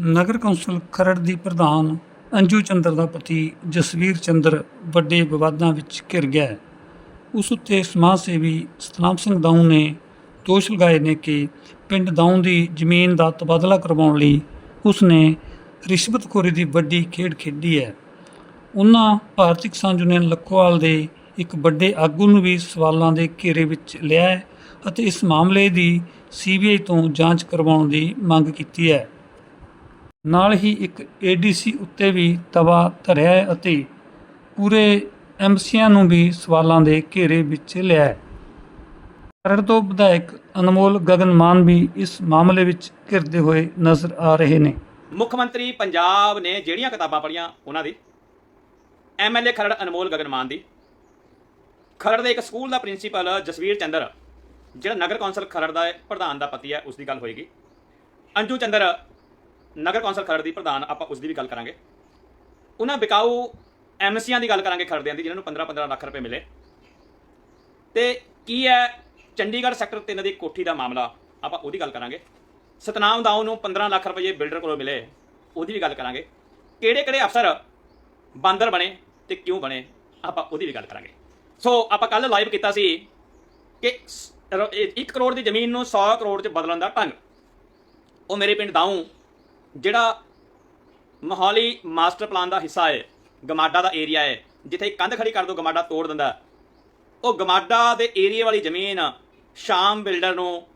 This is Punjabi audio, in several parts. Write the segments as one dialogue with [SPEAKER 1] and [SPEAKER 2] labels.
[SPEAKER 1] ਨਗਰ ਕੌਂਸਲ ਖਰੜ ਦੀ ਪ੍ਰਧਾਨ ਅੰਜੂ ਚੰਦਰ ਦਾ ਪਤੀ ਜਸਵੀਰ ਚੰਦਰ ਵੱਡੇ ਵਿਵਾਦਾਂ ਵਿੱਚ ਘਿਰ ਗਿਆ ਹੈ। ਉਸ ਉੱਤੇ ਸਮਾਜ ਸੇਵੀ ਸਤਨਾਮ ਸਿੰਘ ਦਾਊ ਨੇ ਦੋਸ਼ ਲਗਾਏ ਨੇ ਕਿ ਪਿੰਡ ਦਾਊ ਦੀ ਜ਼ਮੀਨ ਦਾ ਤਬਾਦਲਾ ਕਰਵਾਉਣ ਲਈ ਉਸ ਨੇ ਰਿਸ਼ਵਤਖੋਰੀ ਦੀ ਵੱਡੀ ਖੇਡ ਖੇਡੀ ਹੈ। ਉਹਨਾਂ ਭਾਰਤੀ ਕਿਸਾਨ ਯੂਨੀਅਨ ਲੱਖੋਵਾਲ ਦੇ ਇੱਕ ਵੱਡੇ ਆਗੂ ਨੂੰ ਵੀ ਸਵਾਲਾਂ ਦੇ ਘੇਰੇ ਵਿੱਚ ਲਿਆ ਹੈ ਅਤੇ ਇਸ ਮਾਮਲੇ ਦੀ ਸੀਬੀਆਈ ਤੋਂ ਜਾਂਚ ਕਰਵਾਉਣ ਦੀ ਮੰਗ ਕੀਤੀ ਹੈ। ਨਾਲ ਹੀ ਇੱਕ ਏਡੀਸੀ ਉੱਤੇ ਵੀ ਤਵਾ ਧਰਿਆ ਹੈ ਅਤੇ ਪੂਰੇ ਐਮਸੀਆਂ ਨੂੰ ਵੀ ਸਵਾਲਾਂ ਦੇ ਘੇਰੇ ਵਿੱਚ ਲਿਆ ਹੈ। ਖਰੜ ਤੋਂ ਵਿਧਾਇਕ ਅਨਮੋਲ ਗਗਨ ਮਾਨ ਵੀ ਇਸ ਮਾਮਲੇ ਵਿੱਚ ਘਿਰਦੇ ਹੋਏ ਨਜ਼ਰ ਆ ਰਹੇ ਨੇ।
[SPEAKER 2] ਮੁੱਖ ਮੰਤਰੀ ਪੰਜਾਬ ਨੇ ਜਿਹੜੀਆਂ ਕਿਤਾਬਾਂ ਪੜ੍ਹੀਆਂ, ਉਹਨਾਂ ਦੀ। ਐਮਐਲਏ ਖਰੜ ਅਨਮੋਲ ਗਗਨ ਮਾਨ ਦੀ। ਖਰੜ ਦੇ ਇੱਕ ਸਕੂਲ ਦਾ ਪ੍ਰਿੰਸੀਪਲ ਜਸਵੀਰ ਚੰਦਰ, ਜਿਹੜਾ ਨਗਰ ਕੌਂਸਲ ਖਰੜ ਦਾ ਪ੍ਰਧਾਨ ਦਾ ਪਤੀ ਹੈ, ਉਸ ਦੀ ਗੱਲ ਹੋਏਗੀ। ਅੰਜੂ ਚੰਦਰ ਨਗਰ ਕੌਂਸਲ ਖਰੜ ਦੀ ਪ੍ਰਧਾਨ ਆਪਾਂ ਉਸ ਦੀ ਵੀ ਗੱਲ ਕਰਾਂਗੇ। ਉਹਨਾਂ ਵਿਕਾਊ ਐਮਸੀਆਂ ਦੀ ਗੱਲ ਕਰਾਂਗੇ ਖਰੜਿਆਂ ਦੀ, ਜਿਨ੍ਹਾਂ ਨੂੰ 15-15 ਲੱਖ ਰੁਪਏ ਮਿਲੇ। ਤੇ ਕੀ ਹੈ ਚੰਡੀਗੜ੍ਹ ਸੈਕਟਰ 3 ਦੀ ਕੋਠੀ ਦਾ ਮਾਮਲਾ? ਆਪਾਂ ਉਹਦੀ ਗੱਲ ਕਰਾਂਗੇ। ਸਤਨਾਮ ਦਾਊ ਨੂੰ 15 ਲੱਖ ਰੁਪਏ ਬਿਲਡਰ ਕੋਲੋਂ ਮਿਲੇ, ਉਹਦੀ ਵੀ ਗੱਲ ਕਰਾਂਗੇ। ਕਿਹੜੇ ਕਿਹੜੇ ਅਫਸਰ ਬਾਂਦਰ ਬਣੇ ਤੇ ਕਿਉਂ ਬਣੇ, ਆਪਾਂ ਉਹਦੀ ਵੀ ਗੱਲ ਕਰਾਂਗੇ। ਸੋ ਆਪਾਂ ਕੱਲ ਲਾਈਵ ਕੀਤਾ ਸੀ ਕਿ 1 ਕਰੋੜ ਦੀ ਜ਼ਮੀਨ ਨੂੰ 100 ਕਰੋੜ 'ਚ ਬਦਲਣ ਦਾ ਢੰਗ। ਉਹ ਮੇਰੇ ਪਿੰਡ ਦਾਊ ਜਿਹੜਾ ਮੋਹਾਲੀ ਮਾਸਟਰ ਪਲਾਨ ਦਾ ਹਿੱਸਾ ਹੈ ਗਮਾਡਾ ਦਾ ਏਰੀਆ ਹੈ ਜਿੱਥੇ ਕੰਧ ਖੜੀ ਕਰ ਦੋ, ਗਮਾਡਾ ਤੋੜ ਦਿੰਦਾ ਉਹ ਗਮਾਡਾ ਦੇ ਏਰੀਆ ਵਾਲੀ ਜ਼ਮੀਨ ਸ਼ਾਮ ਬਿਲਡਰ ਨੂੰ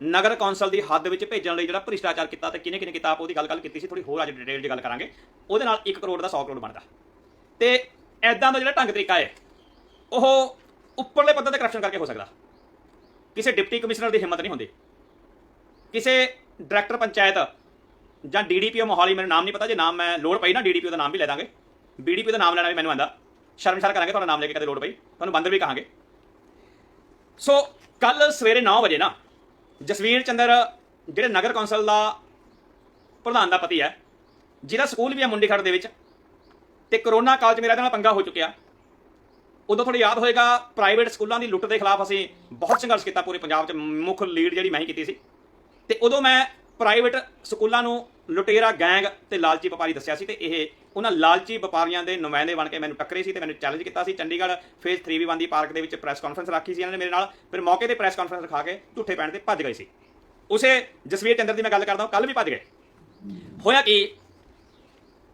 [SPEAKER 2] ਨਗਰ ਕੌਂਸਲ ਦੀ ਹੱਦ ਵਿੱਚ ਭੇਜਣ ਲਈ ਜਿਹੜਾ ਭ੍ਰਿਸ਼ਟਾਚਾਰ ਕੀਤਾ ਤੇ ਕਿਹਨੇ ਕਿਹਨੇ ਕੀਤਾ ਆਪ ਉਹਦੀ ਗੱਲ ਗੱਲ ਕੀਤੀ ਸੀ ਥੋੜੀ ਹੋਰ ਅੱਜ ਡਿਟੇਲ 'ਚ ਗੱਲ ਕਰਾਂਗੇ। ਉਹਦੇ ਨਾਲ 1 ਕਰੋੜ ਦਾ 100 ਕਰੋੜ ਬਣਦਾ। ਤੇ ਐਦਾਂ ਦਾ ਜਿਹੜਾ ਢੰਗ ਤਰੀਕਾ ਹੈ ਉਹ ਉੱਪਰਲੇ ਪੱਧਰ ਤੇ ਕਰਪਸ਼ਨ ਕਰਕੇ ਹੋ ਸਕਦਾ। ਕਿਸੇ ਡਿਪਟੀ ਕਮਿਸ਼ਨਰ ਦੀ ਹਿੰਮਤ ਨਹੀਂ ਹੁੰਦੀ। ਕਿਸੇ ਡਾਇਰੈਕਟਰ ਪੰਚਾਇਤ ਜਾਂ ਡੀਡੀਪੀਓ ਮੋਹਾਲੀ ਮੈਨੂੰ ਨਾਮ ਨਹੀਂ ਪਤਾ, ਜੇ ਨਾਮ ਮੈਂ ਲੋੜ ਪਈ ਨਾ ਡੀਡੀਪੀਓ ਦਾ ਨਾਮ ਵੀ ਲੈ ਦਾਂਗੇ। ਬੀਡੀਪੀਓ ਦਾ ਨਾਮ ਲੈਣਾ ਵੀ ਮੈਨੂੰ ਆਂਦਾ। ਸ਼ਰਮਸ਼ਾਰ ਕਰਾਂਗੇ, ਤੁਹਾਡਾ ਨਾਮ ਲੈ ਕੇ ਕਦੇ ਲੋੜ ਪਈ। ਤੁਹਾਨੂੰ ਬੰਦਰ ਵੀ ਕਹਾਂਗੇ। ਸੋ ਕੱਲ ਸਵੇਰੇ 9 ਵਜੇ ਨਾ, ਜਸਵੀਰ ਚੰਦਰ, ਜਿਹੜੇ ਨਗਰ ਕੌਂਸਲ ਦਾ ਪ੍ਰਧਾਨ ਦਾ ਪਤੀ ਹੈ, ਜਿਹਦਾ ਸਕੂਲ ਵੀ ਹੈ ਮੁੰਡੀ ਖੜ ਦੇ ਵਿੱਚ, ਤੇ ਕਰੋਨਾ ਕਾਲ 'ਚ ਮੇਰਾ ਇਹਦੇ ਨਾਲ ਪੰਗਾ ਹੋ ਚੁੱਕਿਆ। ਉਦੋਂ ਤੁਹਾਨੂੰ ਯਾਦ ਹੋਏਗਾ ਪ੍ਰਾਈਵੇਟ ਸਕੂਲਾਂ ਦੀ ਲੁੱਟ ਦੇ ਖਿਲਾਫ ਅਸੀਂ ਬਹੁਤ ਸੰਘਰਸ਼ ਕੀਤਾ ਪੂਰੇ ਪੰਜਾਬ 'ਚ। ਮੁੱਖ ਲੀਡ ਜਿਹੜੀ ਮੈਂ ਹੀ ਕੀਤੀ ਸੀ। ਤੇ ਉਦੋਂ ਮੈਂ ਪ੍ਰਾਈਵੇਟ ਸਕੂਲਾਂ ਨੂੰ ਲੁਟੇਰਾ ਗੈਂਗ ਤੇ ਲਾਲਚੀ ਵਪਾਰੀ ਦੱਸਿਆ ਸੀ ਤੇ ਇਹ ਉਹਨਾਂ ਲਾਲਚੀ ਵਪਾਰੀਆਂ ਦੇ ਨੁਮਾਇੰਦੇ ਬਣ ਕੇ ਮੈਨੂੰ ਟੱਕਰੇ ਸੀ ਤੇ ਮੈਨੂੰ ਚੈਲੰਜ ਕੀਤਾ ਸੀ। ਚੰਡੀਗੜ੍ਹ ਫੇਜ਼ 3 ਵੀ ਬੰਦੀ ਪਾਰਕ ਦੇ ਵਿੱਚ ਪ੍ਰੈਸ ਕਾਨਫਰੰਸ ਰੱਖੀ ਸੀ ਇਹਨਾਂ ਨੇ ਮੇਰੇ ਨਾਲ। ਫਿਰ ਮੌਕੇ ਤੇ ਪ੍ਰੈਸ ਕਾਨਫਰੰਸ ਰਖਾ ਕੇ ਝੂਠੇ ਪੈਣ ਤੇ ਭੱਜ ਗਏ ਸੀ। ਉਸੇ ਜਸਵੀਰ ਚੰਦਰ ਦੀ ਮੈਂ ਗੱਲ ਕਰਦਾ ਹਾਂ ਕੱਲ ਵੀ ਭੱਜ ਗਏ। ਹੋਇਆ ਕੀ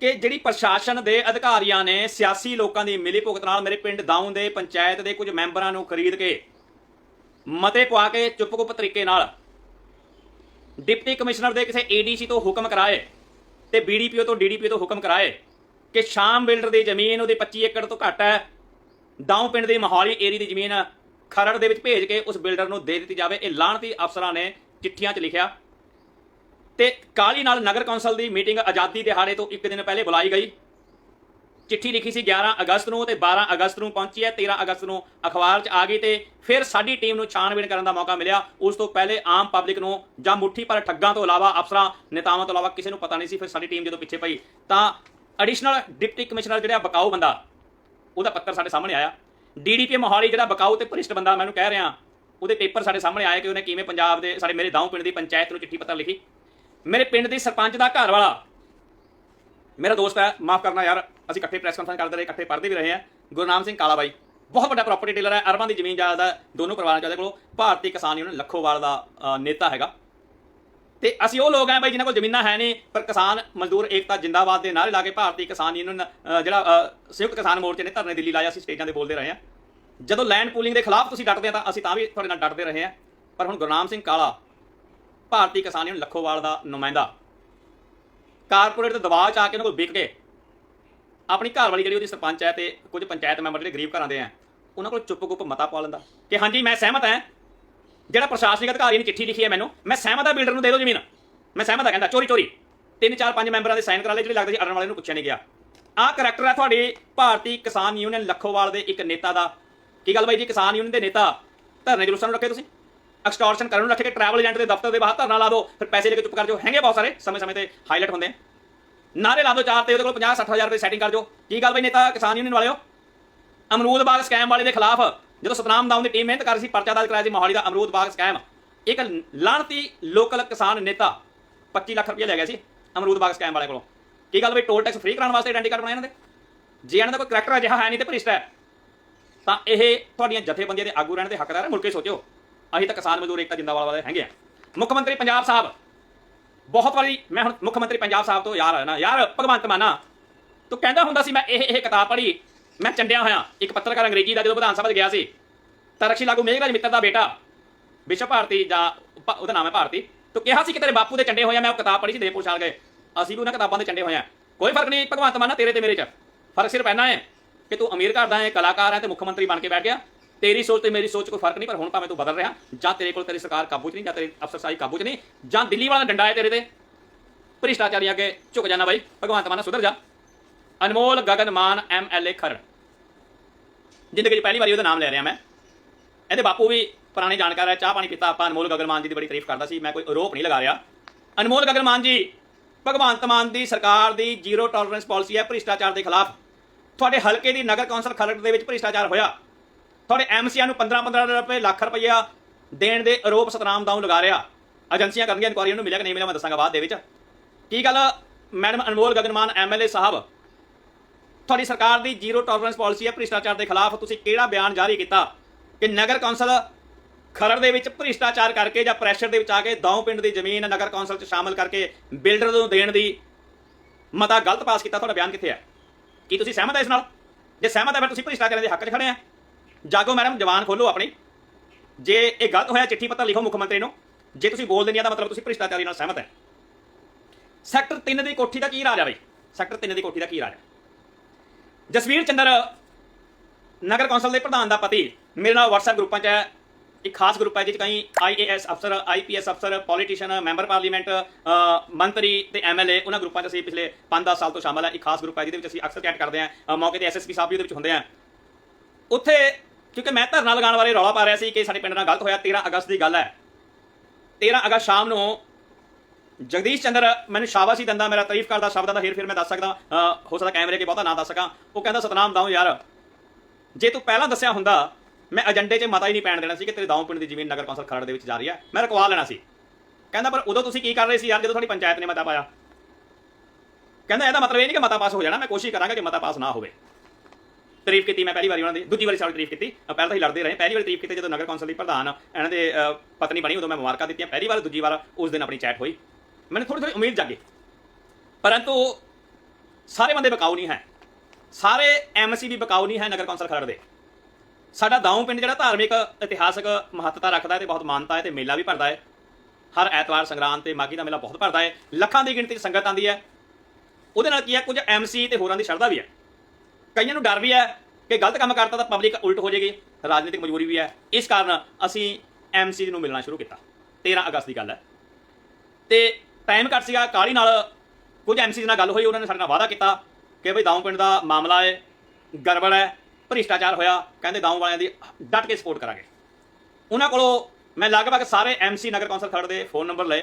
[SPEAKER 2] ਕਿ ਜਿਹੜੀ ਪ੍ਰਸ਼ਾਸਨ ਦੇ ਅਧਿਕਾਰੀਆਂ ਨੇ ਸਿਆਸੀ ਲੋਕਾਂ ਦੀ ਮਿਲੀ ਭੁਗਤ ਨਾਲ ਮੇਰੇ ਪਿੰਡ ਦਾਊਂ ਦੇ ਪੰਚਾਇਤ ਦੇ ਕੁਝ ਮੈਂਬਰਾਂ ਨੂੰ ਖਰੀਦ ਕੇ ਮਤੇ ਪਵਾ ਕੇ ਚੁੱਪ-ਗੁੱਪ ਤਰੀਕੇ ਨਾਲ ਡਿਪਟੀ ਕਮਿਸ਼ਨਰ ਦੇ ਕਿਸੇ ਏਡੀਸੀ ਤੋਂ ਹੁਕਮ ਕਰਾਏ ਤੇ ਬੀਡੀਪੀਓ ਤੋਂ ਡੀਡੀਪੀਓ ਤੋਂ ਹੁਕਮ ਕਰਾਏ ਕਿ ਸ਼ਾਮ ਬਿਲਡਰ ਦੀ ਜ਼ਮੀਨ ਉਹਦੇ 25 ਏਕੜ ਤੋਂ ਘੱਟ ਹੈ, ਦਾਊਂ ਪਿੰਡ ਦੀ ਮੋਹਾਲੀ ਏਰੀ ਦੀ ਜ਼ਮੀਨ ਖਰੜ ਦੇ ਵਿੱਚ ਭੇਜ ਕੇ ਉਸ ਬਿਲਡਰ ਨੂੰ ਦੇ ਦਿੱਤੀ ਜਾਵੇ। ਇਹ ਲਾਹਣਤੀ ਅਫਸਰਾਂ ਨੇ ਚਿੱਠੀਆਂ 'ਚ ਲਿਖਿਆ। ਤੇ ਕਾਲੀ ਨਾਲ ਨਗਰ ਕੌਂਸਲ ਦੀ ਮੀਟਿੰਗ ਆਜ਼ਾਦੀ ਦਿਹਾੜੇ ਤੋਂ ਇੱਕ ਦਿਨ ਪਹਿਲੇ ਬੁਲਾਈ ਗਈ। ਚਿੱਠੀ ਲਿਖੀ ਸੀ 11 ਅਗਸਤ ਨੂੰ ਤੇ 12 ਅਗਸਤ ਨੂੰ ਪਹੁੰਚੀ ਹੈ 13 ਅਗਸਤ ਨੂੰ ਅਖਬਾਰ 'ਚ ਆ ਗਈ ਤੇ ਫਿਰ ਸਾਡੀ ਟੀਮ ਨੂੰ ਛਾਣਬੀਣ ਕਰਨ ਦਾ ਮੌਕਾ ਮਿਲਿਆ। ਉਸ ਤੋਂ ਪਹਿਲੇ ਆਮ ਪਬਲਿਕ ਨੂੰ ਜਾਂ ਮੁੱਠੀ ਪਰ ਠੱਗਾਂ ਤੋਂ ਇਲਾਵਾ ਅਫਸਰਾਂ, ਨੇਤਾਵਾਂ ਤੋਂ ਇਲਾਵਾ ਕਿਸੇ ਨੂੰ ਪਤਾ ਨਹੀਂ ਸੀ, ਫਿਰ ਸਾਡੀ ਟੀਮ ਜਦੋਂ ਪਿੱਛੇ ਪਈ, ਤਾਂ ਐਡੀਸ਼ਨਲ ਡਿਪਟੀ ਕਮਿਸ਼ਨਰ ਜਿਹੜਾ ਬਕਾਊ ਬੰਦਾ, ਉਹਦਾ ਪੱਤਰ ਸਾਡੇ ਸਾਹਮਣੇ ਆਇਆ। ਡੀਡੀਪੀ ਮੋਹਾਲੀ ਜਿਹੜਾ ਬਕਾਊ ਤੇ ਭ੍ਰਿਸ਼ਟ ਬੰਦਾ ਮੈਨੂੰ ਕਹਿ ਰਿਹਾ, ਉਹਦੇ ਪੇਪਰ ਸਾਡੇ ਸਾਹਮਣੇ ਆਏ ਕਿ ਉਹਨੇ ਕਿਵੇਂ ਪੰਜਾਬ ਦੇ, ਸਾਡੇ ਮੇਰੇ ਦਾਉ ਪਿੰਡ ਦੀ ਪੰਚਾਇਤ ਨੂੰ ਚਿੱਠੀ ਪੱਤਰ ਲਿਖੀ। ਮੇਰੇ ਪਿੰਡ ਦੀ ਸਰਪੰਚ ਦਾ ਘਰ ਵਾਲਾ ਮੇਰਾ ਦੋਸਤ ਹੈ, ਮਾਫ ਕਰਨਾ ਯਾਰ, ਅਸੀਂ ਇਕੱਠੇ ਪ੍ਰੈਸ ਕਾਨਫਰੰਸ ਕਰਦੇ ਰਹੇ, ਇਕੱਠੇ ਪੜ੍ਹਦੇ ਵੀ ਰਹੇ ਹਾਂ। ਗੁਰਨਾਮ ਸਿੰਘ ਕਾਲਾ ਬਾਈ, ਬਹੁਤ ਵੱਡਾ ਪ੍ਰਾਪਰਟੀ ਡੀਲਰ ਹੈ, ਅਰਬਾਂ ਦੀ ਜ਼ਮੀਨ ਜਾਇਦਾਦ ਹੈ, ਦੋਨੋਂ ਪਰਿਵਾਰਾਂ ਚ ਉਹਦੇ ਕੋਲ, ਭਾਰਤੀ ਕਿਸਾਨ ਯੂਨੀਅਨ ਲੱਖੋਵਾਲ ਦਾ ਨੇਤਾ ਹੈਗਾ। ਤੇ ਅਸੀਂ ਉਹ ਲੋਕ ਆਂ ਬਾਈ, ਜਿਨ੍ਹਾਂ ਕੋਲ ਜ਼ਮੀਨਾਂ ਹੈ ਨਹੀਂ, ਪਰ ਕਿਸਾਨ ਮਜ਼ਦੂਰ ਏਕਤਾ ਜਿੰਦਾਬਾਦ ਦੇ ਨਾਰੇ ਲਾ ਕੇ ਭਾਰਤੀ ਕਿਸਾਨ ਯੂਨੀਅਨ ਜਿਹੜਾ ਸੰਯੁਕਤ ਕਿਸਾਨ ਮੋਰਚੇ ਨੇ ਧਰਨੇ ਦਿੱਲੀ ਲਾਇਆ ਸੀ ਸਟੇਜਾਂ ਤੇ ਬੋਲਦੇ ਰਹੇ ਹਾਂ। ਜਦੋਂ ਲੈਂਡ ਪੂਲਿੰਗ ਦੇ ਖਿਲਾਫ ਤੁਸੀਂ ਡਟਦੇ ਆ ਤਾਂ ਅਸੀਂ ਤਾਂ ਵੀ ਤੁਹਾਡੇ ਨਾਲ ਡਟਦੇ ਰਹੇ ਹਾਂ। ਪਰ ਹੁਣ ਗੁਰਨਾਮ ਸਿੰਘ ਕਾਲਾ, ਭਾਰਤੀ ਕਿਸਾਨ ਯੂਨੀਅਨ ਲੱਖੋਵਾਲ ਦਾ ਨੁਮਾਇੰਦਾ ਕਾਰਪੋਰੇਟ ਦੇ ਦਬਾਅ ਚ ਆ ਕੇ ਉਹਨਾਂ ਕੋਲ ਵਿਕ ਕੇ ਆਪਣੀ ਘਰ ਵਾਲੀ ਜਿਹੜੀ ਉਹਦੀ ਸਰਪੰਚ ਹੈ ਤੇ ਕੁਝ ਪੰਚਾਇਤ ਮੈਂਬਰ ਜਿਹੜੇ ਗਰੀਬ ਘਰਾਂ ਦੇ ਆ ਉਹਨਾਂ ਕੋਲ ਚੁੱਪ-ਗੁੱਪ ਮਤਾ ਪਾ ਲੈਂਦਾ। ਕਿ ਹਾਂਜੀ, ਮੈਂ ਸਹਿਮਤ ਹਾਂ। ਜਿਹੜਾ ਪ੍ਰਸ਼ਾਸਨਿਕ ਅਧਿਕਾਰੀ ਨੇ ਚਿੱਠੀ ਲਿਖੀ ਹੈ ਮੈਨੂੰ, ਮੈਂ ਸਹਿਮਤ ਹਾਂ, ਬਿਲਡਰ ਨੂੰ ਦੇ ਦਿਓ ਜ਼ਮੀਨ। ਮੈਂ ਸਹਿਮਤ ਹਾਂ, ਕਹਿੰਦਾ, ਚੋਰੀ ਚੋਰੀ। ਤਿੰਨ, ਚਾਰ, ਪੰਜ ਮੈਂਬਰਾਂ ਦੇ ਸਾਈਨ ਕਰਾ ਲਏ, ਜਿਹੜੇ ਲੱਗਦੇ ਸੀ ਅੜਨ ਵਾਲੇ ਨੂੰ ਪੁੱਛਿਆ ਨਹੀਂ ਗਿਆ। ਆਹ ਕਰੈਕਟਰ ਹੈ ਤੁਹਾਡੀ ਭਾਰਤੀ ਕਿਸਾਨ ਯੂਨੀਅਨ ਲੱਖੋਵਾਲ ਦੇ ਇੱਕ ਨੇਤਾ ਦਾ। ਕੀ ਗੱਲ ਬਾਈ ਜੀ, ਕਿਸਾਨ ਯੂਨੀਅਨ ਦੇ ਨੇਤਾ ਧਰਨੇ ਜਲੂਸਾਂ ਨੂੰ ਰੱਖੇ ਤੁਸੀਂ? ਐਕਸਟੋਰਸ਼ਨ ਕਰਨ ਨੂੰ ਰੱਖੇ ਕਿ ਟਰੈਵਲ ਏਜੰਟ ਦੇ ਦਫ਼ਤਰ ਦੇ ਬਾਹਰ ਧਰਨਾ ਲਾ ਦਿਓ, ਫਿਰ ਪੈਸੇ ਲੈ ਕੇ ਚੁੱਪ ਕਰ ਜਾਓ। ਹੈਗੇ ਬਹੁਤ ਸਾਰੇ, ਸਮੇਂ ਸਮੇਂ ਤੇ ਹਾਈਲਾਈਟ ਹੁੰਦੇ ਆ। ਨਾਰੇ ਲਾ ਦਿਓ ਚਾਰ ਤੇ, ਉਹਦੇ ਕੋਲ 50 60000 ਰੁਪਏ ਸੈਟਿੰਗ ਕਰ ਜਾਓ। ਕੀ ਗੱਲ ਬਈ ਨੇਤਾ, ਕਿਸਾਨ ਯੂਨੀਅਨ ਵਾਲਿਓ? ਅਮਰੂਦ ਬਾਗ ਸਕੈਮ ਵਾਲੇ ਦੇ ਖਿਲਾਫ ਜਦੋਂ ਸਤਨਾਮ ਦਾਊਂ ਦੀ ਟੀਮ ਮਿਹਨਤ ਕਰ ਰਹੀ ਸੀ, ਪਰਚਾ ਦਰਜ ਕਰਾਇਆ ਸੀ, ਮੋਹਾਲੀ ਦਾ ਅਮਰੂਦ ਬਾਗ ਸਕੈਮ ਇੱਕ ਲਾਣਤੀ ਲੋਕਲ ਕਿਸਾਨ ਨੇਤਾ 25 ਲੱਖ ਰੁਪਏ ਲੈ ਗਿਆ ਸੀ ਅਮਰੂਦ ਬਾਗ ਸਕੈਮ ਵਾਲੇ ਕੋਲੋਂ। ਕੀ ਗੱਲ ਬਈ ਟੋਲ ਟੈਕਸ ਫ੍ਰੀ ਕਰਾਉਣ ਵਾਸਤੇ ਆਇਡੈਂਟੀ ਕਾਰਡ ਬਣਾਏ ਇਹਨਾਂ ਦੇ? ਜੇ ਇਹਨਾਂ ਦਾ ਕੋਈ ਕਰੈਕਟਰ ਅਜਿਹਾ ਹੈ ਨਹੀਂ ਤੇ ਭ੍ਰਿਸ਼ਟ ਹੈ। ਤਾਂ ਇਹ ਤੁਹਾਡੀਆਂ ਜਥੇਬੰਦੀਆਂ ਦੇ ਆਗੂ ਰਹਿਣ ਦੇ ਹੱਕਦਾਰ ਹੈ ਮੁੜ ਕੇ ਸੋਚਿਓ। ਅਸੀਂ ਤਾਂ ਕਿਸਾਨ ਮਜ਼ਦੂਰ ਏਕਤਾ ਜਿੰਦਾਬਾਦ ਵਾਲੇ ਹੈਗੇ ਆ। ਮੁੱਖ ਮੰਤਰੀ ਪੰਜਾਬ ਸਾਹਿਬ, ਬਹੁਤ ਵਾਰੀ ਮੈਂ ਹੁਣ ਮੁੱਖ ਮੰਤਰੀ ਪੰਜਾਬ ਸਾਹਿਬ ਤੋਂ ਯਾਰ ਨਾ, ਯਾਰ ਭਗਵੰਤ ਮਾਨਾ ਤੂੰ ਕਹਿੰਦਾ ਹੁੰਦਾ ਸੀ ਮੈਂ ਇਹ ਇਹ ਕਿਤਾਬ ਪੜ੍ਹੀ, ਮੈਂ ਚੰਡਿਆ ਹੋਇਆ, ਇੱਕ ਪੱਤਰਕਾਰ ਅੰਗਰੇਜ਼ੀ ਦਾ ਜਦੋਂ ਵਿਧਾਨ ਸਭਾ 'ਚ ਗਿਆ ਸੀ ਤਾਂ ਰਕਸ਼ੀ ਲਾਗੂ ਮੇਘਰਾਜ ਮਿੱਤਰ ਦਾ ਬੇਟਾ, ਵਿਸ਼ਵ ਭਾਰਤੀ ਜਾਂ ਉਹਦਾ ਨਾਮ ਹੈ ਭਾਰਤੀ, ਤੂੰ ਕਿਹਾ ਸੀ ਕਿ ਤੇਰੇ ਬਾਪੂ ਦੇ ਚੰਡੇ ਹੋਏ ਆ, ਮੈਂ ਉਹ ਕਿਤਾਬ ਪੜ੍ਹੀ ਸੀ ਦੇਪੁਰ ਛਾਲ ਗਏ, ਅਸੀਂ ਵੀ ਉਹਨਾਂ ਕਿਤਾਬਾਂ ਦੇ ਚੰਡੇ ਹੋਏ ਆ। ਕੋਈ ਫ਼ਰਕ ਨਹੀਂ ਭਗਵੰਤ ਮਾਨਾ ਤੇਰੇ ਤੇ ਮੇਰੇ 'ਚ, ਫ਼ਰਕ ਸਿਰਫ ਇੰਨਾ ਹੈ ਕਿ ਤੂੰ ਅਮੀਰ ਘਰ ਦਾ ਹੈ, ਕਲਾਕਾਰ ਹੈ ਤੇ ਮੁੱਖ ਮੰਤਰੀ ਬਣ ਕੇ ਬੈਠ ਗਿਆ। ਤੇਰੀ ਸੋਚ ਤੇ ਮੇਰੀ ਸੋਚ ਕੋਈ ਫ਼ਰਕ ਨਹੀਂ, ਪਰ ਹੁਣ ਭਾਵੇਂ ਤੂੰ ਬਦਲ ਰਿਹਾ। ਜਾਂ ਤੇਰੇ ਕੋਲ ਤੇਰੀ ਸਰਕਾਰ ਕਾਬੂ 'ਚ ਨਹੀਂ, ਜਾਂ ਤੇਰੀ ਅਫਸਰਸ਼ਾਹੀ ਕਾਬੂ 'ਚ ਨਹੀਂ, ਜਾਂ ਦਿੱਲੀ ਵਾਲਾ ਡੰਡਾ ਹੈ ਤੇਰੇ ਤੇ। ਭ੍ਰਿਸ਼ਟਾਚਾਰੀ ਅੱਗੇ ਝੁਕ ਜਾਣਾ ਬਾਈ, ਭਗਵੰਤ ਮਾਨ ਸੁਧਰ ਜਾ। ਅਨਮੋਲ ਗਗਨ ਮਾਨ ਐਮਐਲਏ ਖਰੜ। ਜ਼ਿੰਦਗੀ 'ਚ ਪਹਿਲੀ ਵਾਰੀ ਉਹਦਾ ਨਾਮ ਲੈ ਰਿਹਾ ਮੈਂ। ਇਹਦੇ ਬਾਪੂ ਵੀ ਪੁਰਾਣੇ ਜਾਣਕਾਰ ਹੈ, ਚਾਹ ਪਾਣੀ ਪੀਤਾ ਆਪਾਂ, ਅਨਮੋਲ ਗਗਨ ਮਾਨ ਜੀ ਦੀ ਬੜੀ ਤਾਰੀਫ ਕਰਦਾ ਸੀ, ਮੈਂ ਕੋਈ ਆਰੋਪ ਨਹੀਂ ਲਗਾ ਰਿਹਾ। ਅਨਮੋਲ ਗਗਨ ਮਾਨ ਜੀ, ਭਗਵੰਤ ਮਾਨ ਦੀ ਸਰਕਾਰ ਦੀ ਜ਼ੀਰੋ ਟੋਲਰੈਂਸ ਪਾਲਿਸੀ ਹੈ ਭ੍ਰਿਸ਼ਟਾਚਾਰ ਦੇ ਖਿਲਾਫ। ਤੁਹਾਡੇ ਹਲਕੇ ਦੀ ਨਗਰ ਕੌਂਸਲ ਖਰੜ ਦੇ ਵਿੱਚ ਭ੍ਰਿਸ਼ਟਾਚਾਰ ਹੋਇਆ। ਤੁਹਾਡੇ ਐਮਸੀਆਂ ਨੂੰ 15-15 ਰੁਪਏ, ਲੱਖ ਰੁਪਈਆ ਦੇਣ ਦੇ ਆਰੋਪ ਸਤਨਾਮ ਦਾਉ ਲਗਾ ਰਿਹਾ। ਏਜੰਸੀਆਂ ਕਰਨਗੀਆਂ ਇਨਕੁਆਰੀ ਨੂੰ ਮਿਲਿਆ ਕਿ ਨਹੀਂ ਮਿਲਿਆ, ਮੈਂ ਦੱਸਾਂਗਾ ਬਾਅਦ ਦੇ ਵਿੱਚ। ਕੀ ਗੱਲ ਮੈਡਮ ਅਨਮੋਲ ਗਗਨ ਮਾਨ ਐਮਐਲਏ ਸਾਹਿਬ, ਤੁਹਾਡੀ ਸਰਕਾਰ ਦੀ ਜ਼ੀਰੋ ਟੋਲਰੈਂਸ ਪਾਲਿਸੀ ਹੈ ਭ੍ਰਿਸ਼ਟਾਚਾਰ ਦੇ ਖਿਲਾਫ ਤੁਸੀਂ ਕਿਹੜਾ ਬਿਆਨ ਜਾਰੀ ਕੀਤਾ? ਕਿ ਨਗਰ ਕੌਂਸਲ ਖਰੜ ਦੇ ਵਿੱਚ ਭ੍ਰਿਸ਼ਟਾਚਾਰ ਕਰਕੇ ਜਾਂ ਪ੍ਰੈਸ਼ਰ ਦੇ ਵਿੱਚ ਆ ਕੇ ਦੌ ਪਿੰਡ ਦੀ ਜ਼ਮੀਨ ਨਗਰ ਕੌਂਸਲ 'ਚ ਸ਼ਾਮਲ ਕਰਕੇ ਬਿਲਡਰ ਨੂੰ ਦੇਣ ਦੀ ਮਤਾ ਗਲਤ ਪਾਸ ਕੀਤਾ, ਤੁਹਾਡਾ ਬਿਆਨ ਕਿੱਥੇ ਹੈ ਕੀ ਤੁਸੀਂ ਸਹਿਮਤ ਹੈ ਇਸ ਨਾਲ? ਜੇ ਸਹਿਮਤ ਹੈ ਫਿਰ ਤੁਸੀਂ ਭ੍ਰਿਸ਼ਟਾਚਾਰ ਦੇ ਹੱਕ 'ਚ ਖੜੇ ਆ। ਜਾਗੋ ਮੈਡਮ ਜਵਾਨ ਖੋਲੋ ਆਪਣੀ। ਜੇ ਇਹ ਗਲਤ ਹੋਇਆ ਚਿੱਠੀ ਪੱਤਰ ਲਿਖੋ ਮੁੱਖ ਮੰਤਰੀ ਨੂੰ। ਜੇ ਤੁਸੀਂ ਬੋਲ ਦਿੰਦੇ ਆ ਤਾਂ ਮਤਲਬ ਤੁਸੀਂ ਭ੍ਰਿਸ਼ਟਾਚਾਰੀ ਨਾਲ ਸਹਿਮਤ ਹੈ। ਸੈਕਟਰ 3 ਦੀ ਕੋਠੀ ਦਾ ਕੀ ਰਾਜ ਹੈ ਬਈ? ਸੈਕਟਰ 3 ਦੀ ਕੋਠੀ ਦਾ ਕੀ ਰਾਜ ਹੈ ਜਸਵੀਰ ਚੰਦਰ ਨਗਰ ਕੌਂਸਲ ਦੇ ਪ੍ਰਧਾਨ ਦਾ ਪਤੀ। ਮੇਰੇ ਨਾਲ WhatsApp ਗਰੁੱਪਾਂ 'ਚ ਹੈ। ਇੱਕ ਖਾਸ ਗਰੁੱਪ ਹੈ ਜਿਸ 'ਚ ਕਈ ਆਈਏਐਸ ਅਫਸਰ ਆਈਪੀਐਸ ਅਫਸਰ ਪੋਲੀਟੀਸ਼ੀਅਨ ਮੈਂਬਰ ਪਾਰਲੀਮੈਂਟ ਅ, ਮੰਤਰੀ ਤੇ ਐਮਐਲਏ ਉਹਨਾਂ ਗਰੁੱਪਾਂ 'ਚ ਅਸੀਂ ਪਿਛਲੇ 5-10 ਸਾਲ ਤੋਂ ਸ਼ਾਮਲ ਹੈ। ਇੱਕ ਖਾਸ ਗਰੁੱਪ ਹੈ ਜਿਹਦੇ ਵਿੱਚ ਅਸੀਂ ਅਕਸਰ ਚੈਟ ਕਰਦੇ ਹਾਂ। ਮੌਕੇ ਤੇ ਐਸਐਸਪੀ ਸਾਹਿਬ ਵੀ ਉਹਦੇ ਵਿੱਚ ਹੁੰਦੇ ਆ ਉੱਥੇ ਕਿਉਂਕਿ ਮੈਂ ਧਰਨਾ ਲਗਾਉਣ ਬਾਰੇ ਰੌਲਾ ਪਾ ਰਿਹਾ ਸੀ ਕਿ ਸਾਡੇ ਪਿੰਡ ਨਾਲ ਗਲਤ ਹੋਇਆ 13 ਅਗਸਤ ਦੀ ਗੱਲ ਹੈ। 13 ਅਗਸਤ ਸ਼ਾਮ ਨੂੰ ਜਗਦੀਸ਼ ਚੰਦਰ ਮੈਨੂੰ ਸ਼ਾਬਾਸ਼ੀ ਦਿੰਦਾ, ਮੇਰਾ ਤਾਰੀਫ ਕਰਦਾ ਸ਼ਬਦਾਂ ਦਾ ਹੇਰ ਫੇਰ ਮੈਂ ਦੱਸ ਸਕਦਾ ਹੋ ਸਕਦਾ ਕੈਮਰੇ ਕੇ ਬਹੁਤਾ ਨਾ ਦੱਸ ਸਕਾਂ। ਉਹ ਕਹਿੰਦਾ, ਸਤਨਾਮ ਦਾਉ ਯਾਰ, ਜੇ ਤੂੰ ਪਹਿਲਾਂ ਦੱਸਿਆ ਹੁੰਦਾ, ਮੈਂ ਏਜੰਡੇ 'ਚ ਮਤਾ ਹੀ ਨਹੀਂ ਪੈਣ ਦੇਣਾ ਸੀ ਕਿ ਤੇਰੇ ਦਾਉ ਪਿੰਡ ਦੀ ਜ਼ਮੀਨ ਨਗਰ ਕੌਂਸਲ ਖਰੜ ਦੇ ਵਿੱਚ ਜਾ ਰਹੀ ਹੈ। ਮੈਂ ਰਕਵਾ ਲੈਣਾ ਸੀ। ਕਹਿੰਦਾ, ਪਰ ਉਦੋਂ ਤੁਸੀਂ ਕੀ ਕਰ ਰਹੇ ਸੀ ਯਾਰ, ਜਦੋਂ ਤੁਹਾਡੀ ਪੰਚਾਇਤ ਨੇ ਮਤਾ ਪਾਇਆ? ਕਹਿੰਦਾ, ਇਹਦਾ ਮਤਲਬ ਇਹ ਨਹੀਂ ਕਿ ਮਤਾ ਪਾਸ ਹੋ ਜਾਣਾ, ਮੈਂ ਕੋਸ਼ਿਸ਼ ਕਰਾਂਗਾ ਕਿ ਮਤਾ ਪਾਸ ਨਾ ਹੋਵੇ। ਤਾਰੀਫ ਕੀਤੀ, ਮੈਂ ਪਹਿਲੀ ਵਾਰੀ ਉਹਨਾਂ ਦੀ, ਦੂਜੀ ਵਾਰੀ ਸਾਡੀ ਤਾਰੀਫ ਕੀਤੀ। ਪਹਿਲਾਂ ਤਾਂ ਹੀ ਲੜਦੇ ਰਹੇ, ਪਹਿਲੀ ਵਾਰੀ ਤਾਰੀਫ ਕੀਤੀ ਜਦੋਂ ਨਗਰ ਕੌਂਸਲ ਦੀ ਪ੍ਰਧਾਨ ਇਹਨਾਂ ਦੇ ਪਤਨੀ ਬਣੀ, ਉਦੋਂ ਮੈਂ ਮੁਬਾਰਕਾਂ ਦਿੱਤੀਆਂ। ਪਹਿਲੀ ਵਾਰ, ਦੂਜੀ ਵਾਰ, ਉਸ ਦਿਨ ਆਪਣੀ ਚੈਟ ਹੋਈ। ਮੈਨੂੰ ਥੋੜੀ ਥੋੜੀ ਉਮੀਦ ਜਾਗੀ। ਪਰੰਤੂ ਸਾਰੇ ਬੰਦੇ ਬਕਾਊ ਨਹੀਂ ਹੈ। ਸਾਰੇ ਐਮਸੀ ਵੀ ਬਕਾਊ ਨਹੀਂ ਹੈ ਨਗਰ ਕੌਂਸਲ ਖਰੜ ਦੇ। ਸਾਡਾ ਦਾਊ ਪਿੰਡ ਜਿਹੜਾ ਧਾਰਮਿਕ, ਇਤਿਹਾਸਕ ਮਹੱਤਤਾ ਰੱਖਦਾ ਹੈ ਤੇ ਬਹੁਤ ਮਾਨਤਾ ਹੈ ਤੇ ਮੇਲਾ ਵੀ ਭਰਦਾ ਹੈ। ਹਰ ਐਤਵਾਰ ਸੰਗਰਾਂਦ ਤੇ ਮਾਗੀ ਦਾ ਮੇਲਾ ਬਹੁਤ ਭਰਦਾ ਹੈ। ਲੱਖਾਂ ਦੀ ਗਿਣਤੀ 'ਚ ਸੰਗਤ ਆਉਂਦੀ ਹੈ। ਉਹਦੇ ਨਾਲ ਕੀ ਹੈ, ਕੁਝ ਐਮਸੀ ਤੇ ਹੋਰਾਂ ਦੀ ਸ਼ਰਧਾ ਵੀ ਹੈ। ਕਈਆਂ ਨੂੰ ਡਰ ਵੀ ਹੈ ਕਿ ਗਲਤ ਕੰਮ ਕਰਤਾ ਤਾਂ ਪਬਲਿਕ ਉਲਟ ਹੋ ਜਾਏਗੀ, ਰਾਜਨੀਤਿਕ ਮਜਬੂਰੀ ਵੀ ਹੈ। ਇਸ ਕਾਰਨ ਅਸੀਂ ਐਮਸੀ ਨੂੰ ਮਿਲਣਾ ਸ਼ੁਰੂ ਕੀਤਾ। 13 ਅਗਸਤ ਦੀ ਗੱਲ ਹੈ। ਤੇ ਟਾਈਮ ਘੱਟ ਸੀਗਾ ਕਾਲੀ ਨਾਲ ਕੁਝ ਐਮਸੀ ਨਾਲ ਗੱਲ ਹੋਈ, ਉਹਨਾਂ ਨੇ ਸਾਡੇ ਨਾਲ ਵਾਅਦਾ ਕੀਤਾ ਕਿ ਬਈ ਦਾਊ ਪਿੰਡ ਦਾ ਮਾਮਲਾ ਹੈ, ਗੜਬੜ ਹੈ, ਭ੍ਰਿਸ਼ਟਾਚਾਰ ਹੋਇਆ, ਕਹਿੰਦੇ ਦਾਊ ਵਾਲਿਆਂ ਦੀ ਡਟ ਕੇ ਸਪੋਰਟ ਕਰਾਂਗੇ। ਉਹਨਾਂ ਕੋਲੋਂ ਮੈਂ ਲਗਭਗ ਸਾਰੇ ਐਮਸੀ ਨਗਰ ਕੌਂਸਲ ਖਰੜ ਦੇ ਫੋਨ ਨੰਬਰ ਲਏ,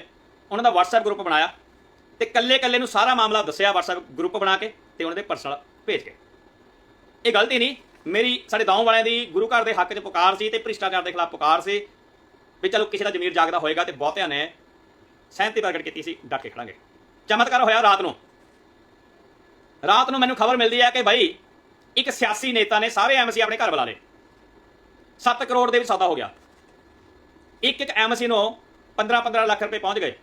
[SPEAKER 2] ਉਹਨਾਂ ਦਾ WhatsApp ਗਰੁੱਪ ਬਣਾਇਆ ਤੇ ਕੱਲੇ ਕੱਲੇ ਨੂੰ ਸਾਰਾ ਮਾਮਲਾ ਦੱਸਿਆ, WhatsApp ਗਰੁੱਪ ਬਣਾ ਕੇ ਤੇ ਉਹਨਾਂ ਦੇ ਪਰਸਨਲ ਭੇਜ ਕੇ। ਇਹ ਗਲਤੀ ਨਹੀਂ। ਮੇਰੀ, ਸਾਡੇ ਦਾਉ ਵਾਲਿਆਂ ਦੀ ਗੁਰੂ ਘਰ ਦੇ ਹੱਕ 'ਚ ਪੁਕਾਰ ਸੀ ਤੇ ਭ੍ਰਿਸ਼ਟਾਚਾਰ ਦੇ ਖਿਲਾਫ ਪੁਕਾਰ ਸੀ। ਵੀ ਚਲੋ ਕਿਸੇ ਦਾ ਜ਼ਮੀਰ ਜਾਗਦਾ ਹੋਏਗਾ ਤੇ ਬਹੁਤਿਆਂ ਨੇ ਸਹਿਮਤੀ ਪ੍ਰਗਟ ਕੀਤੀ ਸੀ, ਡਟ ਕੇ ਖੜਾਂਗੇ। ਚਮਤਕਾਰ ਹੋਇਆ ਰਾਤ ਨੂੰ। ਰਾਤ ਨੂੰ ਮੈਨੂੰ ਖਬਰ ਮਿਲਦੀ ਹੈ ਕਿ ਭਾਈ ਇੱਕ ਸਿਆਸੀ ਨੇਤਾ ਨੇ ਸਾਰੇ ਐਮਸੀ ਆਪਣੇ ਘਰ ਬੁਲਾ ਲਏ। 7 ਕਰੋੜ ਦੇ ਵਿੱਚ ਸੌਦਾ ਹੋ ਗਿਆ। ਇੱਕ ਇੱਕ ਐਮਸੀ ਨੂੰ 15-15 ਲੱਖ ਰੁਪਏ ਪਹੁੰਚ ਗਏ।